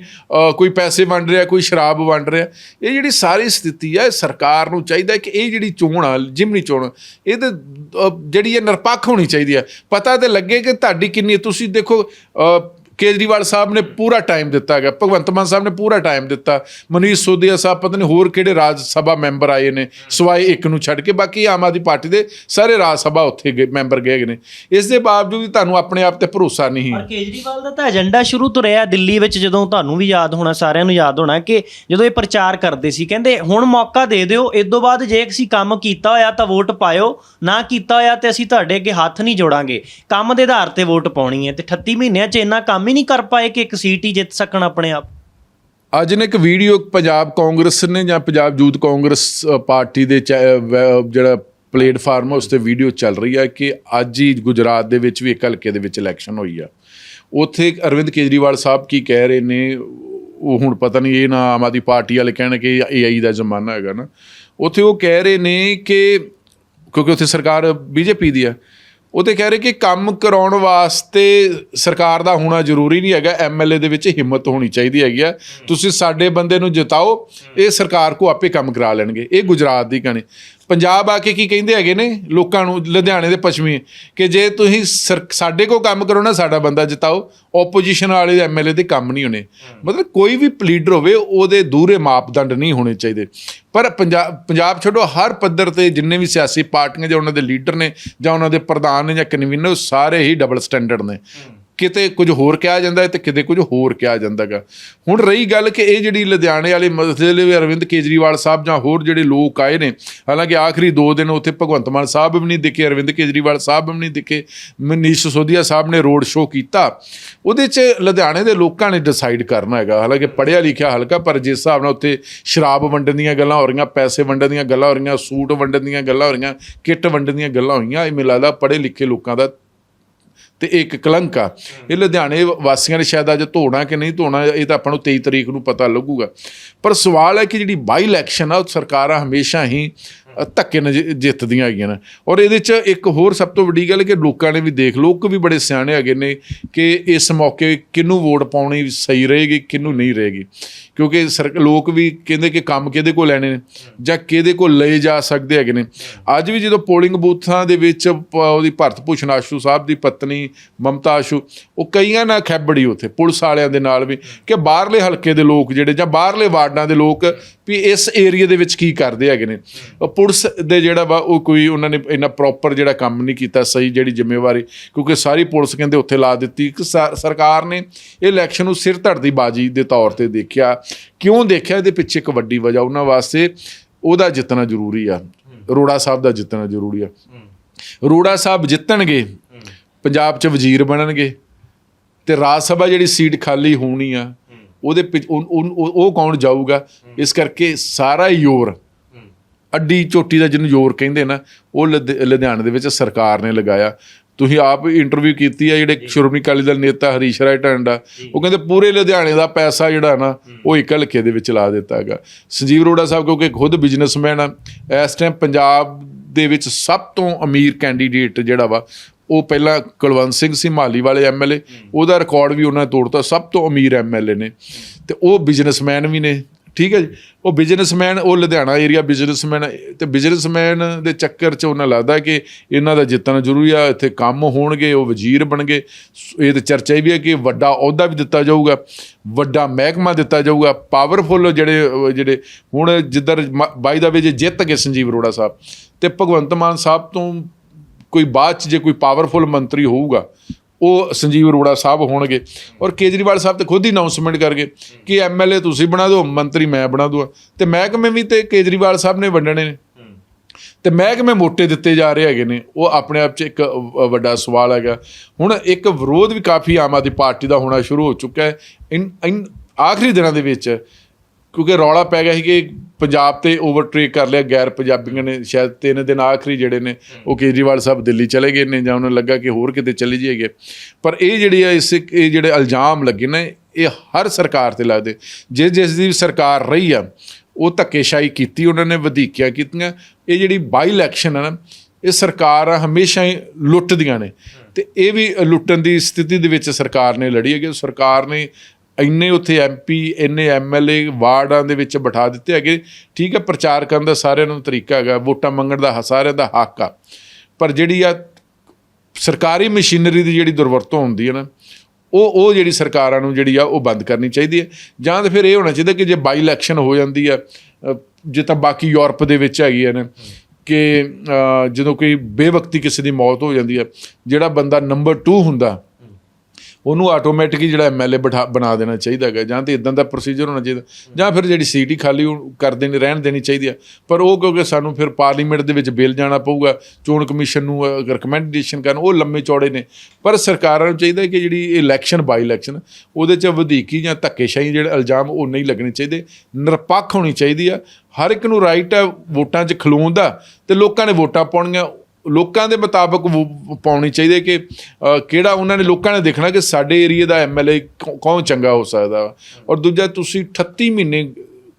ਕੋਈ ਪੈਸੇ ਵੰਡ ਰਿਹਾ, ਕੋਈ ਸ਼ਰਾਬ ਵੰਡ ਰਿਹਾ, ਇਹ ਜਿਹੜੀ ਸਾਰੀ ਸਥਿਤੀ ਹੈ ਸਰਕਾਰ ਨੂੰ ਚਾਹੀਦਾ ਕਿ ਇਹ ਜਿਹੜੀ ਚੋਣ ਆ, ਜਿਮਨੀ ਚੋਣ, ਇਹ ਤੇ ਜਿਹੜੀ ਹੈ ਨਿਰਪੱਖ ਹੋਣੀ ਚਾਹੀਦੀ ਹੈ ਪਤਾ ਤੇ ਲੱਗੇ ਕਿ ਤੁਹਾਡੀ ਕਿੰਨੀ, ਤੁਸੀਂ ਦੇਖੋ ਕੇਜਰੀਵਾਲ ਸਾਹਿਬ ਨੇ ਪੂਰਾ ਟਾਈਮ ਦਿੱਤਾ ਹੈਗਾ ਭਗਵੰਤ ਮਾਨ ਸਾਹਿਬ ਨੇ ਪੂਰਾ ਟਾਈਮ ਦਿੱਤਾ। ਮਨੀਸ਼ ਸੋਦੀਆ ਸਾਹਿਬ ਪਤਾ ਨਹੀਂ ਹੋਰ ਕਿਹੜੇ ਰਾਜ ਸਭਾ ਮੈਂਬਰ ਆਏ ਨੇ ਸਵਾਏ ਇੱਕ ਨੂੰ ਛੱਡ ਕੇ ਬਾਕੀ ਆਮ ਆਦਮੀ ਪਾਰਟੀ ਦੇ ਸਾਰੇ ਰਾਜ ਸਭਾ ਉੱਥੇ ਗਏ ਮੈਂਬਰ ਗਏ ਨੇ। ਇਸ ਦੇ ਬਾਵਜੂਦ ਵੀ ਤੁਹਾਨੂੰ ਆਪਣੇ ਆਪ ਤੇ ਭਰੋਸਾ ਨਹੀਂ
ਪਰ ਕੇਜਰੀਵਾਲ ਦਾ ਤਾਂ ਏਜੰਡਾ ਸ਼ੁਰੂ ਤੋਂ ਰਿਹਾ ਦਿੱਲੀ ਵਿੱਚ ਜਦੋਂ ਤੁਹਾਨੂੰ ਵੀ ਯਾਦ ਹੋਣਾ ਸਾਰਿਆਂ ਨੂੰ ਯਾਦ ਹੋਣਾ ਕਿ ਜਦੋਂ ਇਹ ਪ੍ਰਚਾਰ ਕਰਦੇ ਸੀ ਕਹਿੰਦੇ ਹੁਣ ਮੌਕਾ ਦੇ ਦਿਓ ਇਸ ਤੋਂ ਬਾਅਦ ਜੇ ਅਸੀਂ ਕੰਮ ਕੀਤਾ ਹੋਇਆ ਤਾਂ ਵੋਟ ਪਾਇਓ ਨਾ ਕੀਤਾ ਹੋਇਆ ਤੇ ਅਸੀਂ ਤੁਹਾਡੇ ਅੱਗੇ ਹੱਥ ਨਹੀਂ ਜੋੜਾਂਗੇ। ਕੰਮ ਦੇ ਆਧਾਰ ਤੇ ਵੋਟ ਪਾਉਣੀ ਹੈ ਤੇ 38 ਮਹੀਨਿਆਂ 'ਚ ਇੰਨਾ ਕੰਮ ਹੀ ਨਹੀਂ ਕਰ ਪਾਏ ਕਿ ਇੱਕ ਸੀਟ ਹੀ ਜਿੱਤ ਸਕਣ ਆਪਣੇ ਆਪ?
ਅੱਜ ਨੇ ਇੱਕ ਵੀਡੀਓ ਪੰਜਾਬ ਕਾਂਗਰਸ ਨੇ ਜਾਂ ਪੰਜਾਬ ਯੂਥ ਕਾਂਗਰਸ ਪਾਰਟੀ ਦੇ ਜਿਹੜਾ ਪਲੇਟਫਾਰਮ ਉਸ ਤੇ ਵੀਡੀਓ ਚੱਲ ਰਹੀ ਹੈ ਕਿ ਅੱਜ ਹੀ ਗੁਜਰਾਤ ਦੇ ਵਿੱਚ ਵੀ ਇੱਕ ਹਲਕੇ ਦੇ ਵਿੱਚ ਇਲੈਕਸ਼ਨ ਹੋਈ ਆ। ਉੱਥੇ ਅਰਵਿੰਦ ਕੇਜਰੀਵਾਲ ਸਾਹਿਬ ਕੀ ਕਹਿ ਰਹੇ ਨੇ, ਉਹ ਹੁਣ ਪਤਾ ਨਹੀਂ ਇਹ ਨਾ ਆਮ ਆਦਮੀ ਪਾਰਟੀ ਵਾਲੇ ਕਹਿਣ ਕਿ ਏਆਈ ਦਾ ਜ਼ਮਾਨਾ ਹੈਗਾ ਨਾ। ਉੱਥੇ ਉਹ ਕਹਿ ਰਹੇ ਨੇ ਕਿ ਕਿਉਂਕਿ ਉੱਥੇ ਸਰਕਾਰ ਬੀਜੇਪੀ ਦੀ ਆ ਉਹ ਤੇ ਕਹਿ ਰਹੇ ਕਿ ਕੰਮ ਕਰਾਉਣ ਵਾਸਤੇ ਸਰਕਾਰ ਦਾ ਹੋਣਾ ਜ਼ਰੂਰੀ ਨਹੀਂ ਹੈਗਾ ਐਮਐਲਏ ਦੇ ਵਿੱਚ ਹਿੰਮਤ ਹੋਣੀ ਚਾਹੀਦੀ ਹੈਗੀ ਆ। ਤੁਸੀਂ ਸਾਡੇ ਬੰਦੇ ਨੂੰ ਜਿਤਾਓ, ਇਹ ਸਰਕਾਰ ਕੋ ਆਪੇ ਕੰਮ ਕਰਾ ਲੈਣਗੇ, ਇਹ ਗੁਜਰਾਤ ਦੀ ਕਹਾਣੀ। ਪੰਜਾਬ ਆ ਕੇ ਕੀ ਕਹਿੰਦੇ ਹੈਗੇ ਨੇ ਲੋਕਾਂ ਨੂੰ, ਲੁਧਿਆਣੇ ਦੇ ਪੱਛਮੀ, ਕਿ ਜੇ ਤੁਸੀਂ ਸਰ- ਸਾਡੇ ਕੋ ਕੰਮ ਕਰੋ ਨਾ, ਸਾਡਾ ਬੰਦਾ ਜਿਤਾਓ। ਆਪੋਜੀਸ਼ਨ ਵਾਲੇ ਐਮਐਲਏ ਦੇ ਕੰਮ ਨਹੀਂ ਹੋਣੇ। ਮਤਲਬ ਕੋਈ ਵੀ ਲੀਡਰ ਹੋਵੇ, ਉਹਦੇ ਦੂਰੇ ਮਾਪਦੰਡ ਨਹੀਂ ਹੋਣੇ ਚਾਹੀਦੇ। ਪਰ ਪੰਜਾਬ ਪੰਜਾਬ ਛੱਡੋ, ਹਰ ਪੱਧਰ ਤੇ ਜਿੰਨੇ ਵੀ ਸਿਆਸੀ ਪਾਰਟੀਆਂ ਜਾਂ ਉਹਨਾਂ ਦੇ ਲੀਡਰ ਨੇ ਜਾਂ ਉਹਨਾਂ ਦੇ ਪ੍ਰਧਾਨ ਨੇ ਜਾਂ ਕਨਵੀਨਰ ਉਹ ਸਾਰੇ ਹੀ ਡਬਲ ਸਟੈਂਡਰਡ ਨੇ। ਕਿਤੇ ਕੁਝ ਹੋਰ ਕਿਹਾ ਜਾਂਦਾ ਹੈ ਤੇ ਕਿਤੇ ਕੁਝ ਹੋਰ ਕਿਹਾ ਜਾਂਦਾਗਾ ਹੁਣ ਰਹੀ ਗੱਲ ਕਿ ਇਹ ਜਿਹੜੀ ਲੁਧਿਆਣੇ ਵਾਲੇ ਮਸਲੇ ਵੀ ਅਰਵਿੰਦ ਕੇਜਰੀਵਾਲ ਸਾਹਿਬ ਜਾਂ ਹੋਰ ਜਿਹੜੇ ਲੋਕ ਆਏ ਨੇ, ਹਾਲਾਂਕਿ ਆਖਰੀ 2 ਦਿਨ ਉੱਥੇ ਭਗਵੰਤ ਮਾਨ ਸਾਹਿਬ ਵੀ ਨਹੀਂ ਦਿਖੇ, ਅਰਵਿੰਦ ਕੇਜਰੀਵਾਲ ਸਾਹਿਬ ਵੀ ਨਹੀਂ ਦਿਖੇ, ਮਨੀਸ਼ ਸੋਧੀਆ ਸਾਹਿਬ ਨੇ ਰੋਡ ਸ਼ੋਅ ਕੀਤਾ। ਉਹਦੇ 'ਚ ਲੁਧਿਆਣੇ ਦੇ ਲੋਕਾਂ ਨੇ ਡਿਸਾਈਡ ਕਰਨਾ ਹੈਗਾ। ਹਾਲਾਂਕਿ ਪੜ੍ਹਿਆ ਲਿਖਿਆ ਹਲਕਾ, ਪਰ ਜਿਸ ਹਿਸਾਬ ਨਾਲ ਉੱਥੇ ਸ਼ਰਾਬ ਵੰਡਣ ਦੀਆਂ ਗੱਲਾਂ ਹੋ ਰਹੀਆਂ, ਪੈਸੇ ਵੰਡਣ ਦੀਆਂ ਗੱਲਾਂ ਹੋ ਰਹੀਆਂ, ਸੂਟ ਵੰਡਣ ਦੀਆਂ ਗੱਲਾਂ ਹੋ ਰਹੀਆਂ, ਕਿੱਟ ਵੰਡਣ ਦੀਆਂ ਗੱਲਾਂ ਹੋਈਆਂ, ਇਹ ਮੈਨੂੰ ਲੱਗਦਾ ਪੜ੍ਹੇ ਲਿਖੇ ਲੋਕਾਂ ਦਾ ਤੇ ਇੱਕ ਕਲੰਕ ਆ। ਇਹ ਲੁਧਿਆਣੇ ਵਾਸੀਆਂ ਨੇ ਸ਼ਾਇਦ ਅੱਜ ਧੋਣਾ ਕਿ ਨਹੀਂ ਧੋਣਾ, ਇਹ ਤਾਂ ਆਪਾਂ ਨੂੰ 23 ਤਰੀਕ ਨੂੰ ਪਤਾ ਲੱਗੂਗਾ। ਪਰ ਸਵਾਲ ਹੈ ਕਿ ਜਿਹੜੀ ਬਾਈ ਇਲੈਕਸ਼ਨ ਆ, ਉਹ ਸਰਕਾਰਾਂ ਹਮੇਸ਼ਾ ਹੀ ਧੱਕੇ ਨਾਲ ਜਿ- ਜਿੱਤਦੀਆਂ ਹੈਗੀਆਂ ਨੇ। ਔਰ ਇਹਦੇ 'ਚ ਇੱਕ ਹੋਰ ਸਭ ਤੋਂ ਵੱਡੀ ਗੱਲ ਕਿ ਲੋਕਾਂ ਨੇ ਵੀ ਦੇਖ, ਲੋਕ ਵੀ ਬੜੇ ਸਿਆਣੇ ਹੈਗੇ ਨੇ ਕਿ ਇਸ ਮੌਕੇ ਕਿਹਨੂੰ ਵੋਟ ਪਾਉਣੀ ਸਹੀ ਰਹੇਗੀ, ਕਿਹਨੂੰ ਨਹੀਂ ਰਹੇਗੀ। ਕਿਉਂਕਿ ਸਰ ਲੋਕ ਵੀ ਕਹਿੰਦੇ ਕਿ ਕੰਮ ਕਿਹਦੇ ਕੋਲ ਲੈਣੇ ਨੇ ਜਾਂ ਕਿਹਦੇ ਕੋਲ ਲਏ ਜਾ ਸਕਦੇ ਹੈਗੇ ਨੇ। ਅੱਜ ਵੀ ਜਦੋਂ ਪੋਲਿੰਗ ਬੂਥਾਂ ਦੇ ਵਿੱਚ ਪ- ਉਹਦੀ ਭਰਤ ਭੂਸ਼ਣ ਆਸ਼ੂ ਸਾਹਿਬ ਦੀ ਪਤਨੀ ਮਮਤਾ ਆਸ਼ੂ, ਉਹ ਕਈਆਂ ਨਾਲ ਖੈਬੜੀ ਉੱਥੇ, ਪੁਲਿਸ ਵਾਲਿਆਂ ਦੇ ਨਾਲ ਵੀ ਕਿ ਬਾਹਰਲੇ ਹਲਕੇ ਦੇ ਲੋਕ ਜਿਹੜੇ ਜਾਂ ਬਾਹਰਲੇ ਵਾਰਡਾਂ ਦੇ ਲੋਕ ਵੀ ਇਸ ਏਰੀਆ ਦੇ ਵਿੱਚ ਕੀ ਕਰਦੇ ਹੈਗੇ ਨੇ। ਉਹ ਪੁਲਿਸ ਪੁਲਿਸ ਦੇ ਜਿਹੜਾ ਵਾ, ਉਹ ਕੋਈ ਉਹਨਾਂ ਨੇ ਇੰਨਾ ਪ੍ਰੋਪਰ ਜਿਹੜਾ ਕੰਮ ਨਹੀਂ ਕੀਤਾ, ਸਹੀ ਜਿਹੜੀ ਜ਼ਿੰਮੇਵਾਰੀ, ਕਿਉਂਕਿ ਸਾਰੀ ਪੁਲਿਸ ਕਹਿੰਦੇ ਉੱਥੇ ਲਾ ਦਿੱਤੀ। ਕਿ ਸਰ- ਸਰਕਾਰ ਨੇ ਇਹ ਇਲੈਕਸ਼ਨ ਨੂੰ ਸਿਰ ਧੜਦੀ ਬਾਜੀ ਦੇ ਤੌਰ ਤੇ ਦੇਖਿਆ। ਕਿਉਂ ਦੇਖਿਆ? ਇਹਦੇ ਪਿੱਛੇ ਇੱਕ ਵੱਡੀ ਵਜ੍ਹਾ ਉਹਨਾਂ ਵਾਸਤੇ, ਉਹਦਾ ਜਿੱਤਣਾ ਜ਼ਰੂਰੀ ਆ। ਅਰੋੜਾ ਸਾਹਿਬ ਦਾ ਜਿੱਤਣਾ ਜ਼ਰੂਰੀ ਆ। ਅਰੋੜਾ ਸਾਹਿਬ ਜਿੱਤਣਗੇ, ਪੰਜਾਬ 'ਚ ਵਜ਼ੀਰ ਬਣਨਗੇ, ਤੇ ਰਾਜ ਸਭਾ ਜਿਹੜੀ ਸੀਟ ਖਾਲੀ ਹੋਣੀ ਆ, ਉਹਦੇ ਪਿੱਛ- ਉਹ- ਕੌਣ ਜਾਊਗਾ? ਇਸ ਕਰਕੇ ਸਾਰਾ ਹੀ ਜ਼ੋਰ ਅੱਡੀ ਚੋਟੀ ਦਾ ਜਿਹਨੂੰ ਜ਼ੋਰ ਕਹਿੰਦੇ ਨਾ ਉਹ ਲੁਧ- ਲੁਧਿਆਣੇ ਦੇ ਵਿੱਚ ਸਰਕਾਰ ਨੇ ਲਗਾਇਆ। ਤੁਸੀਂ ਆਪ ਇੰਟਰਵਿਊ ਕੀਤੀ ਹੈ ਜਿਹੜੇ ਸ਼੍ਰੋਮਣੀ ਅਕਾਲੀ ਦਲ ਨੇਤਾ ਹਰੀਸ਼ ਰਾਏ ਟਾਂਡਾ ਉਹ ਕਹਿੰਦੇ ਪੂਰੇ ਲੁਧਿਆਣੇ ਦਾ ਪੈਸਾ ਜਿਹੜਾ ਨਾ ਉਹ ਇੱਕ ਹਲਕੇ ਦੇ ਵਿੱਚ ਲਾ ਦਿੱਤਾ ਹੈਗਾ। ਸੰਜੀਵ ਅਰੋੜਾ ਸਾਹਿਬ ਕਿਉਂਕਿ ਖੁਦ ਬਿਜ਼ਨਸਮੈਨ ਆ ਇਸ ਟਾਈਮ ਪੰਜਾਬ ਦੇ ਵਿੱਚ ਸਭ ਤੋਂ ਅਮੀਰ ਕੈਂਡੀਡੇਟ ਜਿਹੜਾ ਵਾ ਉਹ ਪਹਿਲਾਂ ਕੁਲਵੰਤ ਸਿੰਘ ਸੀ ਮਾਲੀ ਵਾਲੇ ਐਮਐਲਏ ਉਹਦਾ ਰਿਕਾਰਡ ਵੀ ਉਹਨਾਂ ਨੇ ਤੋੜਤਾ ਸਭ ਤੋਂ ਅਮੀਰ ਐਮਐਲਏ ਨੇ। ਤੇ ਉਹ ਬਿਜ਼ਨਸਮੈਨ ਵੀ ਨੇ ਠੀਕ ਹੈ ਜੀ। ਉਹ ਬਿਜ਼ਨਸਮੈਨ ਉਹ ਲੁਧਿਆਣਾ ਏਰੀਆ ਬਿਜ਼ਨਸਮੈਨ ਤੇ ਬਿਜ਼ਨਸਮੈਨ ਦੇ ਚੱਕਰ 'ਚ ਉਹਨਾਂ ਲੱਗਦਾ ਕਿ ਇਹਨਾਂ ਦਾ ਜਿੱਤਣਾ ਜ਼ਰੂਰੀ ਆ, ਇੱਥੇ ਕੰਮ ਹੋਣਗੇ, ਉਹ ਵਜ਼ੀਰ ਬਣਗੇ ਸ- ਇਹ ਤੇ ਚਰਚਾ ਇਹ ਵੀ ਹੈ ਕਿ ਵੱਡਾ ਅਹੁਦਾ ਵੀ ਦਿੱਤਾ ਜਾਊਗਾ, ਵੱਡਾ ਮਹਿਕਮਾ ਦਿੱਤਾ ਜਾਊਗਾ। ਪਾਵਰਫੁੱਲ ਜਿਹੜੇ ਜਿਹੜੇ ਹੁਣ ਜਿੱਧਰ ਬਾਈ ਦਾ ਵੇ ਜੇ ਜਿੱਤ ਗਏ ਸੰਜੀਵ ਅਰੋੜਾ ਸਾਹਿਬ। ਤੇ ਭਗਵੰਤ ਮਾਨ ਸਾਹਿਬ ਤੋਂ ਕੋਈ ਬਾਅਦ ਚ ਜੇ ਕੋਈ ਪਾਵਰਫੁੱਲ ਮੰਤਰੀ ਹੋਊਗਾ ਉਹ ਸੰਜੀਵ ਅਰੋੜਾ ਸਾਹਿਬ ਹੋਣਗੇ ਔਰ ਕੇਜਰੀਵਾਲ ਸਾਹਿਬ ਤੇ ਖੁਦ ਹੀ ਅਨਾਉਂਸਮੈਂਟ ਕਰ ਗਏ ਕਿ ਐਮਐਲਏ ਤੁਸੀਂ ਬਣਾ ਦਿਓ, ਮੰਤਰੀ ਮੈਂ ਬਣਾ ਦੂਆ ਤੇ ਮਹਿਕਮੇ ਵੀ ਤੇ ਕੇਜਰੀਵਾਲ ਸਾਹਿਬ ਨੇ ਵੰਡਣੇ ਨੇ। ਤੇ ਮਹਿਕਮੇ ਮੋਟੇ ਦਿੱਤੇ ਜਾ ਰਹੇ ਹੈਗੇ ਨੇ। ਉਹ ਆਪਣੇ ਆਪ 'ਚ ਇੱਕ ਵੱਡਾ ਸਵਾਲ ਹੈਗਾ। ਹੁਣ ਇੱਕ ਵਿਰੋਧ ਵੀ ਕਾਫੀ ਆਮ ਆਦਮੀ ਪਾਰਟੀ ਦਾ ਹੋਣਾ ਸ਼ੁਰੂ ਹੋ ਚੁੱਕਾ ਹੈ। ਇਨ ਇਨ, ਆਖਰੀ ਦਿਨਾਂ ਦੇ ਵਿੱਚ ਕਿਉਂਕਿ ਰੌਲਾ ਪੈ ਗਿਆ ਸੀ ਕਿ ਪੰਜਾਬ ਤੇ ਓਵਰਟੇਕ ਕਰ ਲਿਆ ਗੈਰ ਪੰਜਾਬੀਆਂ ਨੇ ਸ਼ਾਇਦ ਤਿੰਨ ਦਿਨ ਆਖਰੀ ਜਿਹੜੇ ਨੇ ਉਹ ਕੇਜਰੀਵਾਲ ਸਾਹਿਬ ਦਿੱਲੀ ਚਲੇ ਗਏ ਨੇ ਜਾਂ ਉਹਨਾਂ ਲੱਗਾ ਕਿ ਹੋਰ ਕਿਤੇ ਚਲੇ ਜਾਈਏ ਪਰ ਇਹ ਜਿਹੜੀ ਆ ਇਸ ਇਹ ਜਿਹੜੇ ਇਲਜ਼ਾਮ ਲੱਗੇ ਨੇ ਇਹ ਹਰ ਸਰਕਾਰ ਤੇ ਲੱਗਦੇ। ਜਿਸ ਜਿਸ ਦੀ ਸਰਕਾਰ ਰਹੀ ਆ ਉਹ ਧੱਕੇਸ਼ਾਹੀ ਕੀਤੀ ਉਹਨਾਂ ਨੇ ਵਧੀਕੀਆਂ ਕੀਤੀਆਂ। ਇਹ ਜਿਹੜੀ ਬਾਈ ਇਲੈਕਸ਼ਨ ਆ ਨਾ ਇਹ ਸਰਕਾਰਾਂ ਹਮੇਸ਼ਾ ਹੀ ਲੁੱਟਦੀਆਂ ਨੇ। ਤੇ ਇਹ ਵੀ ਲੁੱਟਣ ਦੀ ਸਥਿਤੀ ਦੇ ਵਿੱਚ ਸਰਕਾਰ ਨੇ ਲੜੀ ਹੈ ਕਿ ਸਰਕਾਰ ਨੇ ਇੰਨੇ ਉੱਥੇ ਐਮਪੀ ਇੰਨੇ ਐਮਐਲਏ ਵਾਰਡਾਂ ਦੇ ਵਿੱਚ ਬਿਠਾ ਦਿੱਤੇ ਹੈਗੇ। ਠੀਕ ਹੈ, ਪ੍ਰਚਾਰ ਕਰਨ ਦਾ ਸਾਰਿਆਂ ਨੂੰ ਤਰੀਕਾ ਹੈਗਾ, ਵੋਟਾਂ ਮੰਗਣ ਦਾ ਹ- ਸਾਰਿਆਂ ਦਾ ਹੱਕ ਆ। ਪਰ ਜਿਹੜੀ ਆ ਸਰਕਾਰੀ ਮਸ਼ੀਨਰੀ ਦੀ ਜਿਹੜੀ ਦੁਰਵਰਤੋਂ ਹੁੰਦੀ ਹੈ ਨਾ, ਉਹ ਉਹ ਜਿਹੜੀ ਸਰਕਾਰਾਂ ਨੂੰ ਜਿਹੜੀ ਆ ਉਹ ਬੰਦ ਕਰਨੀ ਚਾਹੀਦੀ ਹੈ। ਜਾਂ ਤਾਂ ਫਿਰ ਇਹ ਹੋਣਾ ਚਾਹੀਦਾ ਕਿ ਜੇ ਬਾਈ ਇਲੈਕਸ਼ਨ ਹੋ ਜਾਂਦੀ ਆ ਜੇ ਤਾਂ ਬਾਕੀ ਯੂਰਪ ਦੇ ਵਿੱਚ ਹੈਗੀ ਹੈ ਨਾ, ਕਿ ਜਦੋਂ ਕੋਈ ਬੇਵਕਤੀ ਕਿਸੇ ਦੀ ਮੌਤ ਹੋ ਜਾਂਦੀ ਆ, ਜਿਹੜਾ ਬੰਦਾ ਨੰਬਰ 2 ਹੁੰਦਾ ਉਹਨੂੰ ਆਟੋਮੈਟਿਕਲੀ ਜਿਹੜਾ ਐਮਐਲਏ ਬਿਠਾ ਬਣਾ ਦੇਣਾ ਚਾਹੀਦਾ ਹੈਗਾ, ਜਾਂ ਤੇ ਇਦਾਂ ਦਾ ਪ੍ਰੋਸੀਜਰ ਹੋਣਾ ਚਾਹੀਦਾ, ਜਾਂ ਫਿਰ ਜਿਹੜੀ ਸੀਟ ਹੀ ਖਾਲੀ ਉਹ ਕਰ ਦੇਣੀ ਰਹਿਣ ਦੇਣੀ ਚਾਹੀਦੀ ਆ। ਪਰ ਉਹ ਕਿਉਂਕਿ ਸਾਨੂੰ ਫਿਰ ਪਾਰਲੀਮੈਂਟ ਦੇ ਵਿੱਚ ਬਿੱਲ ਜਾਣਾ ਪਊਗਾ, ਚੋਣ ਕਮਿਸ਼ਨ ਨੂੰ ਰეკਮੈਂਡੇਸ਼ਨ ਕਰਨ, ਉਹ ਲੰਮੇ ਚੌੜੇ ਨੇ। ਪਰ ਸਰਕਾਰਾਂ ਨੂੰ ਚਾਹੀਦਾ ਕਿ ਜਿਹੜੀ ਇਲੈਕਸ਼ਨ ਬਾਈ ਇਲੈਕਸ਼ਨ ਉਹਦੇ 'ਚ ਵਧੀਕੀ ਜਾਂ ਧੱਕੇਸ਼ਾਹੀ ਜਿਹੜੇ ਇਲਜ਼ਾਮ, ਉਹ ਨਹੀਂ ਲੱਗਣੇ ਚਾਹੀਦੇ। ਨਿਰਪੱਖ ਹੋਣੀ ਚਾਹੀਦੀ ਆ। ਹਰ ਇੱਕ ਨੂੰ ਰਾਈਟ ਹੈ ਵੋਟਾਂ 'ਚ ਖਲੋਣ ਦਾ, ਤੇ ਲੋਕਾਂ ਨੇ ਵੋਟਾਂ ਪਾਉਣੀਆਂ ਲੋਕਾਂ ਦੇ ਮੁਤਾਬਕ ਪਾਉਣੀ ਚਾਹੀਦੀ ਹੈ ਕਿ ਕਿਹੜਾ ਉਹਨਾਂ ਨੇ ਲੋਕਾਂ ਨੇ ਦੇਖਣਾ ਕਿ ਸਾਡੇ ਏਰੀਆ ਦਾ ਐਮਐਲਏ ਕੌਣ ਚੰਗਾ ਹੋ ਸਕਦਾ ਵਾ। ਔਰ ਦੂਜਾ, ਤੁਸੀਂ 38 ਮਹੀਨੇ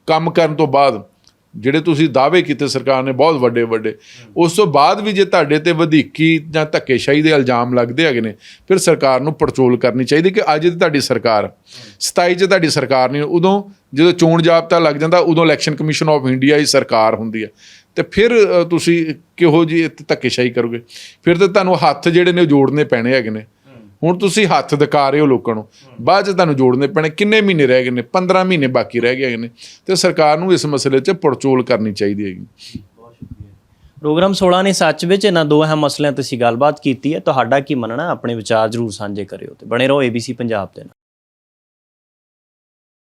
ਕੰਮ ਕਰਨ ਤੋਂ ਬਾਅਦ ਜਿਹੜੇ ਤੁਸੀਂ ਦਾਅਵੇ ਕੀਤੇ ਸਰਕਾਰ ਨੇ, ਬਹੁਤ ਵੱਡੇ ਵੱਡੇ, ਉਸ ਤੋਂ ਬਾਅਦ ਵੀ ਜੇ ਤੁਹਾਡੇ ਤੇ ਵਧੀਕੀ ਜਾਂ ਧੱਕੇਸ਼ਾਹੀ ਦੇ ਇਲਜ਼ਾਮ ਲੱਗਦੇ ਹੈਗੇ ਨੇ, ਫਿਰ ਸਰਕਾਰ ਨੂੰ ਪੜਚੋਲ ਕਰਨੀ ਚਾਹੀਦੀ ਕਿ ਅੱਜ ਦੀ ਤੁਹਾਡੀ ਸਰਕਾਰ 27 ਚ ਤੁਹਾਡੀ ਸਰਕਾਰ ਨਹੀਂ, ਉਦੋਂ ਜਦੋਂ ਚੋਣ ਜਾਬਤਾ ਲੱਗ ਜਾਂਦਾ, ਉਦੋਂ ਇਲੈਕਸ਼ਨ ਕਮਿਸ਼ਨ ਆਫ ਇੰਡੀਆ ਹੀ ਸਰਕਾਰ ਹੁੰਦੀ ਹੈ। ਤੇ ਫਿਰ ਤੁਸੀਂ ਕਿਹੋ ਜੀ ਧੱਕੇਸ਼ਾਹੀ ਕਰੋਗੇ? ਫਿਰ ਤਾਂ ਤੁਹਾਨੂੰ ਹੱਥ ਜਿਹੜੇ ਨੇ ਉਹ ਜੋੜਨੇ ਪੈਣੇ ਹੈਗੇ ਨੇ। ਹੁਣ ਤੁਸੀਂ ਹੱਥ ਦਿਖਾ ਰਹੇ ਹੋ ਲੋਕਾਂ ਨੂੰ। ਬਾਅਦ ਚ ਤੁਹਾਨੂੰ ਜੋੜਨੇ ਪੈਣੇ। ਕਿੰਨੇ ਮਹੀਨੇ ਰਹਿ ਗਏ ਨੇ? 15 ਮਹੀਨੇ ਬਾਕੀ ਰਹਿ ਗਏ ਹੈਗੇ ਨੇ। ਤੇ ਸਰਕਾਰ ਨੂੰ ਇਸ ਮਸਲੇ 'ਚ ਪੜਚੋਲ ਕਰਨੀ ਚਾਹੀਦੀ ਹੈਗੀ।
ਪ੍ਰੋਗਰਾਮ 16 ਨੇ ਸੱਚ ਵਿੱਚ, ਇਹਨਾਂ ਦੋ ਅਹਿਮ ਮਸਲਿਆਂ ਤੇ ਅਸੀਂ ਗੱਲਬਾਤ ਕੀਤੀ ਹੈ। ਤੁਹਾਡਾ ਕੀ ਮੰਨਣਾ? ਆਪਣੇ ਵਿਚਾਰ ਜਰੂਰ ਸਾਂਝੇ ਕਰਿਓ ਤੇ ਬਣੇ ਰਹੋ ABC ਪੰਜਾਬ ਦੇ ਨਾਲ।